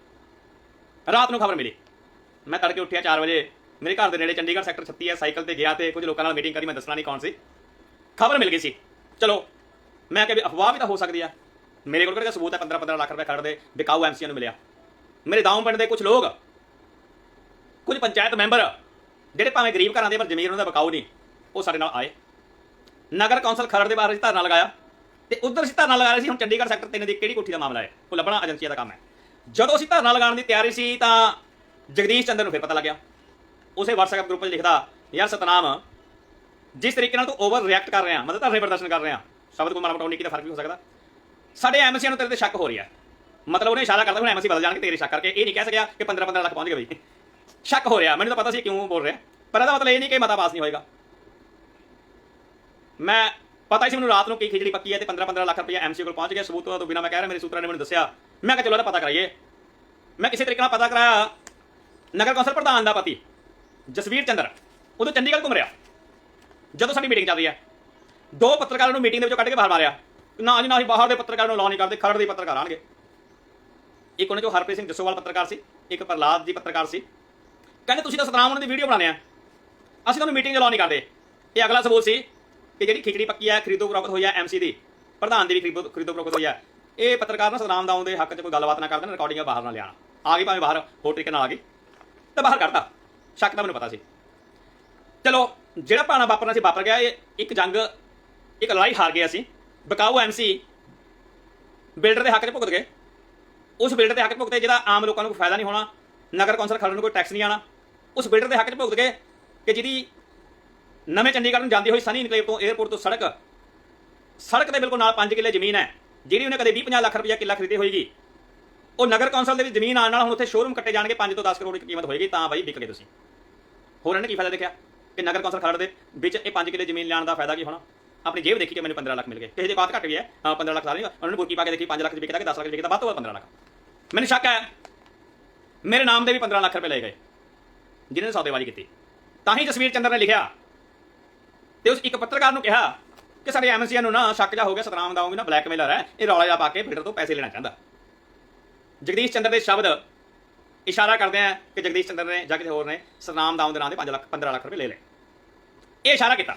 [SPEAKER 2] ਰਾਤ ਨੂੰ ਖਬਰ ਮਿਲੀ। ਮੈਂ ਤੜਕੇ ਉੱਠਿਆ 4 ਵਜੇ। ਮੇਰੇ ਘਰ ਦੇ ਨੇੜੇ ਚੰਡੀਗੜ੍ਹ ਸੈਕਟਰ 36 ਹੈ, ਸਾਈਕਲ ਤੇ ਗਿਆ ਤੇ ਕੁਝ ਲੋਕਾਂ ਨਾਲ ਮੀਟਿੰਗ ਕਰੀ ਮੈਂ ਦੱਸਣਾ ਨਹੀਂ ਕੌਣ ਸੀ। ਖਬਰ ਮਿਲ ਗਈ ਸੀ। ਚਲੋ, ਮੈਂ ਕਿਹਾ ਵੀ ਅਫਵਾਹ ਵੀ ਤਾਂ ਹੋ ਸਕਦੀ ਆ। ਮੇਰੇ ਕੋਲ ਕਿਹੜਾ ਸਬੂਤ ਹੈ 15-15 ਲੱਖ ਰੁਪਏ ਖੜ ਦੇ ਵਿਕਾਊ ਐਮਸੀਆਂ ਨੂੰ ਮਿਲਿਆ। ਮੇਰੇ ਦਾਉਂ ਪਿੰਡ ਦੇ ਕੁਝ ਲੋਕ, ਕੁਝ ਪੰਚਾਇਤ ਮੈਂਬਰ, ਜਿਹੜੇ ਭਾਵੇਂ ਗਰੀਬ ਘਰਾਂ ਦੇ, ਪਰ ਜ਼ਮੀਨ ਉਹਨਾਂ ਦਾ ਵਿਕਾਊ ਨਹੀਂ ਉਹ ਸਾਡੇ ਨਾਲ ਆਏ। ਨਗਰ ਕੌਂਸਲ ਖਰੜ ਦੇ ਬਾਹਰ ਅਸੀਂ ਧਰਨਾ ਲਗਾਇਆ, ਤੇ ਉਧਰ ਅਸੀਂ ਧਰਨਾ ਲਗਾ ਰਹੇ ਸੀ, ਹੁਣ ਚੰਡੀਗੜ੍ਹ ਸੈਕਟਰ 3 ਦੀ ਕਿਹੜੀ ਕੋਠੀ ਦਾ ਮਾਮਲਾ ਹੈ? ਉਹ ਲੱਭਣਾ ਏਜੰਸੀਆਂ ਦਾ ਕੰਮ ਹੈ। ਜਦੋਂ ਅਸੀਂ ਧਰਨਾ ਲਗਾਉਣ ਦੀ ਤਿਆਰੀ ਸੀ, ਤਾਂ ਜਗਦੀਸ਼ ਚੰਦਰ ਨੂੰ ਫਿਰ ਪਤਾ ਲੱਗਿਆ। ਉਸੇ WhatsApp ਗਰੁੱਪ 'ਚ ਲਿਖਦਾ, ਯਾਰ ਸਤਨਾਮ, ਜਿਸ ਤਰੀਕੇ ਨਾਲ ਤੂੰ ਓਵਰ ਰਿਐਕਟ ਕਰ ਰਿਹਾ, ਮਤਲਬ ਧਰਨੇ ਪ੍ਰਦਰਸ਼ਨ ਕਰ ਰਿਹਾ, ਸ਼ਬਦ ਕੋਈ ਮਾੜਾ ਮੋਟਾ ਕੀ ਦਾ ਫ਼ਰਕ ਵੀ ਹੋ ਸਕਦਾ। ਸਾਡੇ ਐਮਸੀਆਂ ਨੂੰ ਤੇਰੇ ਤੇ ਸ਼ੱਕ ਹੋ ਰਿਹਾ ਮਤਲਬ ਉਹਨੇ ਇਸ਼ਾਰਾ ਕਰਦਾ ਹੁਣ ਐਮਸੀ ਬਦਲ ਜਾਣਗੇ, ਤੇਰੇ ਸ਼ੱਕ ਕਰਕੇ। ਇਹ ਨਹੀਂ ਕਹਿ ਸਕਿਆ ਕਿ 15 15 ਲੱਖ ਪਹੁੰਚ ਗਏ ਬਈ। ਸ਼ੱਕ ਹੋ ਰਿਹਾ, ਮੈਨੂੰ ਤਾਂ ਪਤਾ ਸੀ ਕਿਉਂ ਬੋਲ ਰਿਹਾ। ਪਰ ਇਹਦਾ ਮਤਲਬ ਇਹ ਨਹੀਂ ਕਿ ਮਤਾ ਪਾਸ ਨਹੀਂ ਹੋਏਗਾ। ਮੈਂ ਪਤਾ ਸੀ ਮੈਨੂੰ ਰਾਤ ਨੂੰ ਕੀ ਖਿਚੜੀ ਪੱਕੀ ਹੈ ਤੇ 15 15 ਲੱਖ ਰੁਪਏ ਐਮਸੀ ਕੋਲ ਪਹੁੰਚ ਗਿਆ। ਸਬੂਤ ਤੋਂ ਬਿਨਾ ਮੈਂ ਕਹਿ ਰਿਹਾ, ਮੇਰੇ ਸੂਤਰਾਂ ਨੇ ਮੈਨੂੰ ਦੱਸਿਆ। ਮੈਂ ਕਿਹਾ, ਚਲੋ ਇਹਦਾ ਪਤਾ ਕਰਾਈਏ। ਮੈਂ ਕਿਸੇ ਤਰੀਕੇ ਨਾਲ ਪਤਾ ਕਰਾਇਆ। ਨਗਰ ਕੌਂਸਲ ਪ੍ਰਧਾਨ ਦਾ ਪਤੀ। ਜਸਵੀਰ ਚੰਦਰ, ਉਦੋਂ ਚੰਡੀਗੜ੍ਹ ਘੁੰਮ ਰਿਹਾ। ਜਦੋਂ ਸਾਡੀ ਮੀਟਿੰਗ ਚੱਲਦੀ ਹੈ, ਦੋ ਪੱਤਰਕਾਰਾਂ ਨੂੰ ਮੀਟਿੰਗ ਦੇ ਵਿੱਚੋਂ ਕੱਢ ਕੇ ਬਾਹਰ ਮਾਰਿਆ। ਨਾ ਜੀ, ਨਾ ਅਸੀਂ ਬਾਹਰ ਦੇ ਪੱਤਰਕਾਰਾਂ ਨੂੰ ਅਲਾਉ ਨਹੀਂ ਕਰਦੇ, ਖਰੜ ਦੇ ਪੱਤਰਕਾਰ ਆਣਗੇ ਇੱਕ ਉਹਨਾਂ ਚੋਂ ਹਰਪ੍ਰੀਤ ਸਿੰਘ ਜੱਸੋਵਾਲ ਪੱਤਰਕਾਰ ਸੀ, ਇੱਕ ਪ੍ਰਲਾਦ ਜੀ ਪੱਤਰਕਾਰ ਸੀ। ਕਹਿੰਦੇ, ਤੁਸੀਂ ਤਾਂ ਸਤਨਾਮ ਉਹਨਾਂ ਦੀ ਵੀਡੀਓ ਬਣਾਉਂਦੇ ਆ। ਅਸੀਂ ਤੁਹਾਨੂੰ ਮੀਟਿੰਗ ਅਲਾਉ ਨਹੀਂ ਕਰਦੇ। ਇਹ ਅਗਲਾ ਸਬੂਤ ਸੀ ਕਿ ਜਿਹੜੀ ਖਿਚੜੀ ਪੱਕੀ ਹੈ, ਖਰੀਦੋ ਫਰੋਖਤ ਹੋਈ ਹੈ ਐਮਸੀ ਦੀ। ਪ੍ਰਧਾਨ ਦੀ ਵੀ ਖਰੀਦੋ ਖਰੀਦੋ ਫਰੋਖਤ ਹੋਈ ਹੈ। ਇਹ ਪੱਤਰਕਾਰ ਨਾ ਸਤਨਾਮ ਦਾਉਂ ਦੇ ਹੱਕ 'ਚ ਕੋਈ ਗੱਲਬਾਤ ਨਾ ਕਰਦੇ, ਨਾ ਰਿਕਾਰਡਿੰਗਾਂ ਬਾਹਰ ਨਾ ਲਿਆਣ ਆ ਗਈ ਭਾਵੇਂ ਬਾਹਰ, ਹੋਰ ਤਰੀਕੇ ਨਾਲ ਆ ਗਈ। ਤਾਂ ਬਾਹਰ ਕੱਢਤਾ। ਸ਼ੱਕ ਦਾ ਮੈਨੂੰ ਪਤਾ ਸੀ। ਚਲੋ, ਜਿਹੜਾ ਭਾਣਾ ਵਾਪਰਨਾ ਸੀ, ਵਾਪਰ ਗਿਆ। ਇਹ ਇੱਕ ਜੰਗ, ਇੱਕ ਲੜਾਈ ਹਾਰ ਗਿਆ ਸੀ। ਬਕਾਊ ਐਮਸੀ ਬਿਲਡਰ ਦੇ ਹੱਕ 'ਚ ਭੁਗਤ ਗਏ। ਉਸ ਬਿਲਡਰ ਦੇ ਹੱਕ 'ਚ ਭੁਗਤੇ, ਜਿਹਦਾ ਆਮ ਲੋਕਾਂ ਨੂੰ ਕੋਈ ਫਾਇਦਾ ਨਹੀਂ ਹੋਣਾ, ਨਗਰ ਕੌਂਸਲ ਖਰੜ ਨੂੰ ਕੋਈ ਟੈਕਸ ਨਹੀਂ ਆਣਾ। ਉਸ ਬਿਲਡਰ ਦੇ ਹੱਕ 'ਚ ਭੁਗਤ ਗਏ ਕਿ ਜਿਹਦੀ ਨਵੇਂ ਚੰਡੀਗੜ੍ਹ ਨੂੰ ਜਾਂਦੀ ਹੋਈ ਸਨੀ ਇਨਕਲੇਵ ਤੋਂ 에ਅਰਪੋਰਟ ਤੋਂ ਸੜਕ ਸੜਕ ਦੇ ਬਿਲਕੁਲ ਨਾਲ 5 ਕਿੱਲੇ ਜ਼ਮੀਨ ਹੈ ਜਿਹੜੀ ਉਹਨੇ ਕਦੇ 20-50 ਲੱਖ ਰੁਪਇਆ ਕਿੱਲਾ ਖਰੀਦੀ ਹੋਏਗੀ। ਉਹ ਨਗਰ ਕੌਂਸਲ ਦੇ ਵਿੱਚ ਜ਼ਮੀਨ ਆਉਣ ਨਾਲ ਹੁਣ ਉੱਥੇ ਸ਼ੋਰੂਮ ਕੱਟੇ ਜਾਣਗੇ 5 ਤੋਂ 10 ਕਰੋੜ ਦੀ ਕੀਮਤ ਹੋਏਗੀ, ਤਾਂ ਬਾਈ ਵਿਕ ਗਏ ਤੁਸੀਂ। ਹੋਰ ਨੇ ਕੀ ਫਾਇਦਾ ਦੇਖਿਆ? ਕਿ ਨਗਰ ਕੌਂਸਲ ਖਰੜ ਦੇ ਵਿੱਚ ਇਹ 5 ਕਿੱਲੇ ਜ਼ਮੀਨ ਲੈਣ ਦਾ ਫਾਇਦਾ ਕੀ ਹੋਣਾ? ਆਪਣੀ ਜੇਬ ਦੇਖੀ ਕਿ ਮੈਨੂੰ 15 ਲੱਖ ਮਿਲ ਗਏ। ਕਿਸੇ ਦੇ ਬਾਤ ਘੱਟ ਵੀ ਹੈ, ਹਾਂ 15 ਲੱਖ ਸਾਰੇ ਨਹੀਂ, ਉਹਨਾਂ ਨੇ ਬੁਰਕੀ ਪਾ ਕੇ ਦੇਖੀ 5 ਲੱਖ ਚ ਵਿਕਦਾ ਕਿ 10 ਲੱਖ ਵਿਕਦਾ, ਵੱਧ ਤੋਂ ਵੱਧ 15 ਲੱਖ। ਮੈਨੂੰ ਸ਼ੱਕ ਹੈ, ਮੇਰੇ ਨਾਮ ਦੇ ਵੀ 15 ਲੱਖ ਰੁਪਏ ਲਏ ਗਏ ਜਿਨ੍ਹਾਂ ਨੇ ਸੌਦੇਬਾਜ਼ੀ ਕੀਤੀ। ਤਾਂ ਹੀ ਜਸਵੀਰ ਚੰਦਰ ਨੇ ਲਿਖਿਆ, ਤੇ ਉਸ ਇੱਕ ਪੱਤਰਕਾਰ ਨੂੰ ਕਿਹਾ ਕਿ ਸਾਡੇ ਐਮਐਸਸੀਆਂ ਨੂੰ ਨਾ ਸ਼ੱਕ ਜਾ ਹੋ ਗਿਆ, ਸਤਨਾਮ ਦਾਉਂਗੇ ਨਾ ਬਲੈਕਮੇਲਰ ਹੈ, ਇਹ ਰੌਲਾ ਜਾ ਪਾ ਕੇ ਬਿਲਡਰ ਤੋਂ ਪੈਸੇ ਲੈਣਾ ਚਾਹੁੰਦਾ। ਜਗਦੀਸ਼ ਚੰਦਰ ਦੇ ਸ਼ਬਦ ਇਸ਼ਾਰਾ ਕਰਦੇ ਆ ਕਿ ਜਗਦੀਸ਼ ਚੰਦਰ ਨੇ ਜਾਂ ਕਿਸੇ ਹੋਰ ਨੇ ਸਰਨਾਮ ਦਾਉਂ ਦੇ ਨਾਂ ਦੇ 5 ਲੱਖ 15 ਲੱਖ ਰੁਪਏ ਲੈ ਲਏ। ਇਹ ਇਸ਼ਾਰਾ ਕੀਤਾ।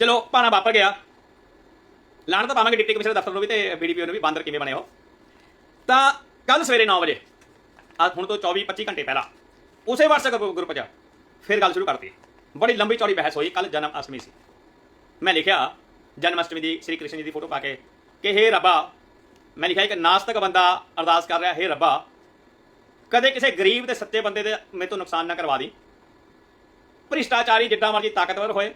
[SPEAKER 2] ਚਲੋ, ਭਾਣਾ ਵਾਪਰ ਗਿਆ। ਲਾਣ ਤਾਂ ਪਾਵਾਂਗੇ ਡਿਪਟੀ ਕਮਿਸ਼ਨਰ ਦਫ਼ਤਰ ਨੂੰ ਵੀ ਤੇ ਬੀਡੀਪੀਓ ਨੂੰ ਵੀ, ਬਾਂਦਰ ਕਿਵੇਂ ਬਣੇ ਹੋ ਤਾਂ ਕੱਲ ਸਵੇਰੇ 9 ਵਜੇ ਆ ਹੁਣ ਤੋਂ 24 25 ਘੰਟੇ ਪਹਿਲਾਂ, ਉਸੇ WhatsApp ਗਰੁੱਪ- ਗਰੁੱਪ 'ਚ ਫਿਰ ਗੱਲ ਸ਼ੁਰੂ ਕਰਤੀ। ਬੜੀ ਲੰਬੀ ਚੌੜੀ ਬਹਿਸ ਹੋਈ ਕੱਲ ਜਨਮ ਅਸ਼ਟਮੀ ਸੀ। ਮੈਂ ਲਿਖਿਆ, ਜਨਮ ਅਸ਼ਟਮੀ ਦੀ, ਸ੍ਰੀ ਕ੍ਰਿਸ਼ਨ ਜੀ ਦੀ ਫੋਟੋ ਪਾ ਕੇ ਕਿ ਹੇ ਰੱਬਾ ਮੈਂ ਲਿਖਿਆ ਇੱਕ ਨਾਸਤਕ ਬੰਦਾ ਅਰਦਾਸ ਕਰ ਰਿਹਾ, ਹੇ ਰੱਬਾ, ਕਦੇ ਕਿਸੇ ਗਰੀਬ ਤੇ ਸੱਚੇ ਬੰਦੇ ਦੇ ਮੇਰੇ ਤੋਂ ਨੁਕਸਾਨ ਨਾ ਕਰਵਾ ਦੀ। ਭ੍ਰਿਸ਼ਟਾਚਾਰੀ ਜਿੱਦਾਂ ਮਰਜ਼ੀ ਤਾਕਤਵਰ ਹੋਏ,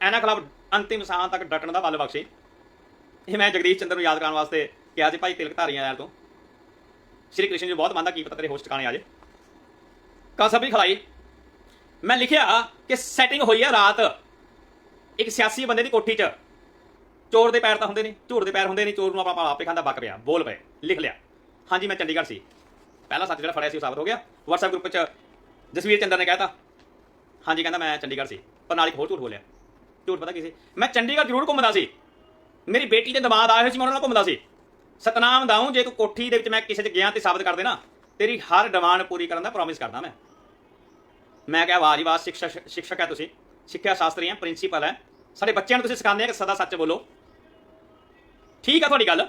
[SPEAKER 2] ਇਹਨਾਂ ਖਿਲਾਫ ਅੰਤਿਮ ਸਾਹ ਤੱਕ ਡਟਣ ਦਾ ਬਲ ਬਖਸ਼ੇ। ਇਹ ਮੈਂ ਜਗਦੀਸ਼ ਚੰਦਰ ਨੂੰ ਯਾਦ ਕਰਾਉਣ ਵਾਸਤੇ ਕਿਹਾ ਸੀ, ਭਾਈ ਤਿਲਕ ਧਾਰੀਆਂ ਯਾਰ ਤੋਂ। ਸ਼੍ਰੀ ਕ੍ਰਿਸ਼ਨ ਜੀ ਬਹੁਤ ਮੰਨਦਾ ਕੀ ਪਤਾ ਤੇਰੇ ਹੋਸ਼ ਟਿਕਾਣੇ ਆ ਜੇ। ਕਾ ਸਭੀ ਖਲਾਈ। ਮੈਂ ਲਿਖਿਆ ਕਿ ਸੈਟਿੰਗ ਹੋਈ ਆ ਰਾਤ, ਇੱਕ ਸਿਆਸੀ ਬੰਦੇ ਦੀ ਕੋਠੀ 'ਚ। ਚੋਰ ਦੇ ਪੈਰ ਤਾਂ ਹੁੰਦੇ ਨੇ, ਝੂਠ ਦੇ ਪੈਰ ਹੁੰਦੇ ਨਹੀਂ ਚੋਰ ਨੂੰ ਆਪਾਂ ਆਪੇ ਖਾਂਦਾ ਬੱਕ ਪਿਆ। ਬੋਲ ਪਏ, ਲਿਖ ਲਿਆ। ਹਾਂਜੀ, ਮੈਂ ਚੰਡੀਗੜ੍ਹ ਸੀ। ਪਹਿਲਾ ਸੱਚ ਜਿਹੜਾ ਫੜਿਆ ਸੀ ਉਹ ਸਾਬਤ ਹੋ ਗਿਆ। WhatsApp ਗਰੁੱਪ 'ਚ ਜਸਵੀਰ ਚੰਦਰ ਨੇ ਕਹਿਤਾ। ਹਾਂਜੀ, ਕਹਿੰਦਾ ਮੈਂ ਚੰਡੀਗੜ੍ਹ ਸੀ, ਪਰ ਨਾਲ ਇੱਕ ਹੋਰ ਝੂਠ ਬੋਲਿਆ। ਝੂਠ ਪਤਾ ਕੀ ਸੀ? ਮੈਂ ਚੰਡੀਗੜ੍ਹ ਜ਼ਰੂਰ ਘੁੰਮਦਾ ਸੀ। ਮੇਰੀ ਬੇਟੀ ਦੇ ਦਮਾਦ ਆਏ ਹੋਏ ਸੀ, ਮੈਂ ਉਹਨਾਂ ਨਾਲ ਘੁੰਮਦਾ ਸੀ। ਸਤਨਾਮ ਦਾਉਂ ਜੇ ਤੂੰ ਕੋਠੀ ਦੇ ਵਿੱਚ ਮੈਂ ਕਿਸੇ 'ਚ ਗਿਆ ਤੇ ਸਾਬਤ ਕਰ ਦੇ ਨਾ ਤੇਰੀ ਹਰ ਡਿਮਾਂਡ ਪੂਰੀ ਕਰਨ ਦਾ ਪ੍ਰੋਮਿਸ ਕਰਦਾ ਮੈਂ। ਮੈਂ ਕਿਹਾ, ਵਾਹ ਜੀ ਵਾਹ ਸਿੱਖਿਆ ਸਿੱਖਿਅਕ ਹੈ ਤੁਸੀਂ। ਸਿੱਖਿਆ ਸ਼ਾਸਤਰੀ ਹੈ ਪ੍ਰਿੰਸੀਪਲ ਹੈ। ਸਾਡੇ ਬੱਚਿਆਂ ਨੂੰ ਤੁਸੀਂ ਸਿਖਾਉਂਦੇ ਆ ਕਿ ਸਦਾ ਸੱਚ ਬੋਲੋ। ਠੀਕ ਆ ਤੁਹਾਡੀ ਗੱਲ।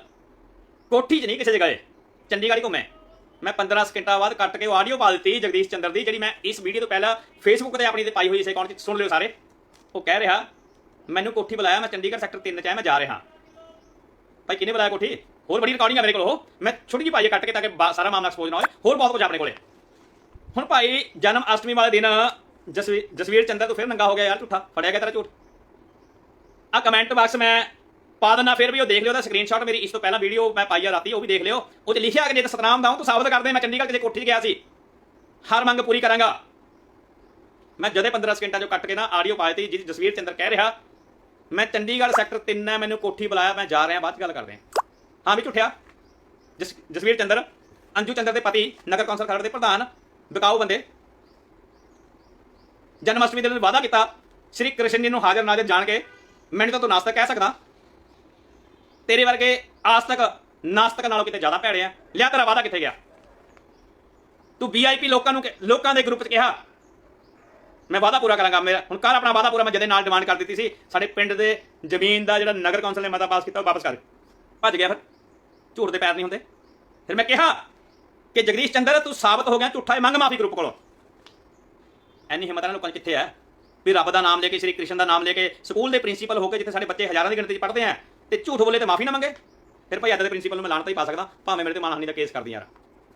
[SPEAKER 2] ਕੋਠੀ 'ਚ ਨਹੀਂ ਕਿਸੇ ਜਗ੍ਹਾ। ਚੰਡੀਗੜ੍ਹ ਹੀ ਘੁੰਮੇ। ਮੈਂ 15 ਸਕਿੰਟਾਂ ਬਾਅਦ ਕੱਟ ਕੇ ਉਹ ਆਡੀਓ ਪਾ ਦਿੱਤੀ ਜਗਦੀਸ਼ ਚੰਦਰ ਦੀ, ਜਿਹੜੀ ਮੈਂ ਇਸ ਵੀਡੀਓ ਤੋਂ ਪਹਿਲਾਂ ਫੇਸਬੁੱਕ ਤੇ ਆਪਣੀ ਤੇ ਪਾਈ ਹੋਈ ਸੀ ਅਕਾਊਂਟ 'ਚ। ਸੁਣ ਲਿਓ ਸਾਰੇ। ਉਹ ਕਹਿ ਰਿਹਾ, ਮੈਨੂੰ ਕੋਠੀ ਬੁਲਾਇਆ, ਮੈਂ ਚੰਡੀਗੜ੍ਹ ਸੈਕਟਰ 3 'ਚ ਆਇਆ ਮੈਂ ਜਾ ਰਿਹਾ ਭਾਈ, ਕਿਹਨੇ ਬੁਲਾਇਆ ਕੋਠੀ? ਹੋਰ ਬੜੀ ਰਿਕਾਰਡਿੰਗ ਆ ਮੇਰੇ ਕੋਲ ਉਹ। ਮੈਂ ਛੋਟੀ ਜਿਹੀ ਪਾਈ ਕੱਟ ਕੇ ਤਾਂ ਕਿ ਬਾ- ਸਾਰਾ ਮਾਮਲਾ ਐਕਸਪੋਜ਼ ਨਾ ਹੋਏ। ਹੋਰ ਬਹੁਤ ਕੁਝ ਆਪਣੇ ਕੋਲੇ। ਹੁਣ ਭਾਈ, ਜਨਮ ਅਸ਼ਟਮੀ ਵਾਲੇ ਦਿਨ ਜਸਵੀਰ ਜਸਵੀਰ ਚੰਦਰ ਤੋਂ ਫਿਰ ਨੰਗਾ ਹੋ ਗਿਆ ਯਾਰ ਝੂਠਾ। ਫੜਿਆ ਗਿਆ ਤੇਰਾ ਝੂਠ। ਆ ਕਮੈਂਟ ਬਾਕਸ ਮੈਂ ਪਾ ਦਿੰਦਾ, ਫਿਰ ਵੀ ਉਹ ਦੇਖ ਲਿਓ ਉਹਦਾ ਸਕਰੀਨਸ਼ਾਟ ਮੇਰੀ, ਇਸ ਤੋਂ ਪਹਿਲਾਂ ਵੀਡੀਓ ਮੈਂ ਪਾਈ ਆ ਰਾਤੀ, ਉਹ ਵੀ ਦੇਖ ਲਿਓ। ਉਹ ਤੇ ਲਿਖਿਆ ਕਿ ਜੇ ਤਾਂ ਸਤਨਾਮ ਦਾ ਤੂੰ ਸਾਬਤ ਕਰਦੇ ਮੈਂ ਚੰਡੀਗੜ੍ਹ ਕਿਸੇ ਕੋਠੀ 'ਚ ਗਿਆ ਸੀ। ਹਰ ਮੰਗ ਪੂਰੀ ਕਰਾਂਗਾ। ਮੈਂ ਜਦੇ 15 ਸਕਿੰਟਾਂ ਚੋਂ ਕੱਟ ਕੇ ਨਾ ਆਡੀਓ ਪਾਈ ਤੀ ਜਿਹਦੀ ਜਸਵੀਰ ਚੰਦਰ ਕਹਿ ਰਿਹਾ, ਮੈਂ ਚੰਡੀਗੜ੍ਹ ਸੈਕਟਰ 3 ਹੈ, ਮੈਨੂੰ ਕੋਠੀ ਬੁਲਾਇਆ, ਮੈਂ ਜਾ ਰਿਹਾ, ਬਾਅਦ ਚ ਗੱਲ ਕਰਦੇ ਹਾਂ। ਹਾਂ ਵੀ ਝੁੱਠਿਆ ਜਸ, ਜਸਵੀਰ ਚੰਦਰ, ਅੰਜੂ ਚੰਦਰ ਦੇ ਪਤੀ, ਨਗਰ ਕੌਂਸਲ ਖਰੜ ਦੇ ਪ੍ਰਧਾਨ ਵਿਕਾਊ ਬੰਦੇ। ਜਨਮ ਅਸ਼ਟਮੀ ਦੇ ਦਿਨ ਵਾਅਦਾ ਕੀਤਾ, ਸ੍ਰੀ ਕ੍ਰਿਸ਼ਨ ਜੀ ਨੂੰ ਹਾਜ਼ਰ ਨਾਜ਼ਰ ਜਾਣ ਕੇ, ਮੈਨੂੰ ਤਾਂ ਤੂੰ ਨਾਸ਼ਤਾ ਕਹਿ ਸਕਦਾ। ਤੇਰੇ ਵਰਗੇ ਆਸਤਕ ਨਾਸਤਕ ਨਾਲੋਂ ਕਿਤੇ ਜ਼ਿਆਦਾ ਭੈੜੇ ਆ। ਲਿਆ ਤੇਰਾ ਵਾਅਦਾ ਕਿੱਥੇ ਗਿਆ? ਤੂੰ ਵੀਆਈਪੀ ਲੋਕਾਂ ਨੂੰ ਲੋਕਾਂ ਦੇ ਗਰੁੱਪ 'ਚ ਕਿਹਾ। ਮੈਂ ਵਾਅਦਾ ਪੂਰਾ ਕਰਾਂਗਾ। ਮੇਰਾ ਹੁਣ ਕੱਲ ਆਪਣਾ ਵਾਅਦਾ ਪੂਰਾ। ਮੈਂ ਜਦੇ ਨਾਲ ਡਿਮਾਂਡ ਕਰ ਦਿੱਤੀ ਸੀ, ਸਾਡੇ ਪਿੰਡ ਦੇ ਜ਼ਮੀਨ ਦਾ ਜਿਹੜਾ ਨਗਰ ਕੌਂਸਲ ਨੇ ਮਤਾ ਪਾਸ ਕੀਤਾ, ਉਹ ਵਾਪਸ ਕਰ। ਭੱਜ ਗਿਆ ਫਿਰ। ਝੂਠ ਦੇ ਪੈਰ ਨਹੀਂ ਹੁੰਦੇ। ਫਿਰ ਮੈਂ ਕਿਹਾ ਕਿ ਜਗਦੀਸ਼ ਚੰਦਰ, ਤੂੰ ਸਾਬਤ ਹੋ ਗਿਆ, ਝੂਠਾ ਹੈ ਮੰਗ ਮਾਫੀ ਗਰੁੱਪ ਕੋਲੋਂ। ਐਨੀ ਹਿੰਮਤ ਨਾਲ ਲੋਕਾਂ 'ਚ ਕਿੱਥੇ ਹੈ? ਵੀ ਰੱਬ ਦਾ ਨਾਮ ਲੈ ਕੇ, ਸ੍ਰੀ ਕ੍ਰਿਸ਼ਨ ਦਾ ਨਾਮ ਲੈ ਕੇ, ਸਕੂਲ ਦੇ ਪ੍ਰਿੰਸੀਪਲ ਹੋ ਕੇ ਜਿੱਥੇ ਸਾਡੇ ਬੱਚੇ ਹਜ਼ਾਰਾਂ ਦੀ ਗਿਣਤੀ 'ਚ ਪੜ੍ਹਦੇ ਆ ਤੇ ਝੂਠ ਬੋਲੇ ਤੇ ਮਾਫੀ ਨਾ ਮੰਗੇ? ਫਿਰ ਭਾਈ ਅੱਧ ਦੇ ਪ੍ਰਿੰਸੀਪਲ ਨੂੰ ਮੈਂ ਲਾਣਤਾ ਹੀ ਪਾ ਸਕਦਾ, ਭਾਵੇਂ ਮੇਰੇ ਤੇ ਮਾਨਹਾਨੀ ਦਾ ਕੇਸ ਕਰਦੀ ਯਾਰ।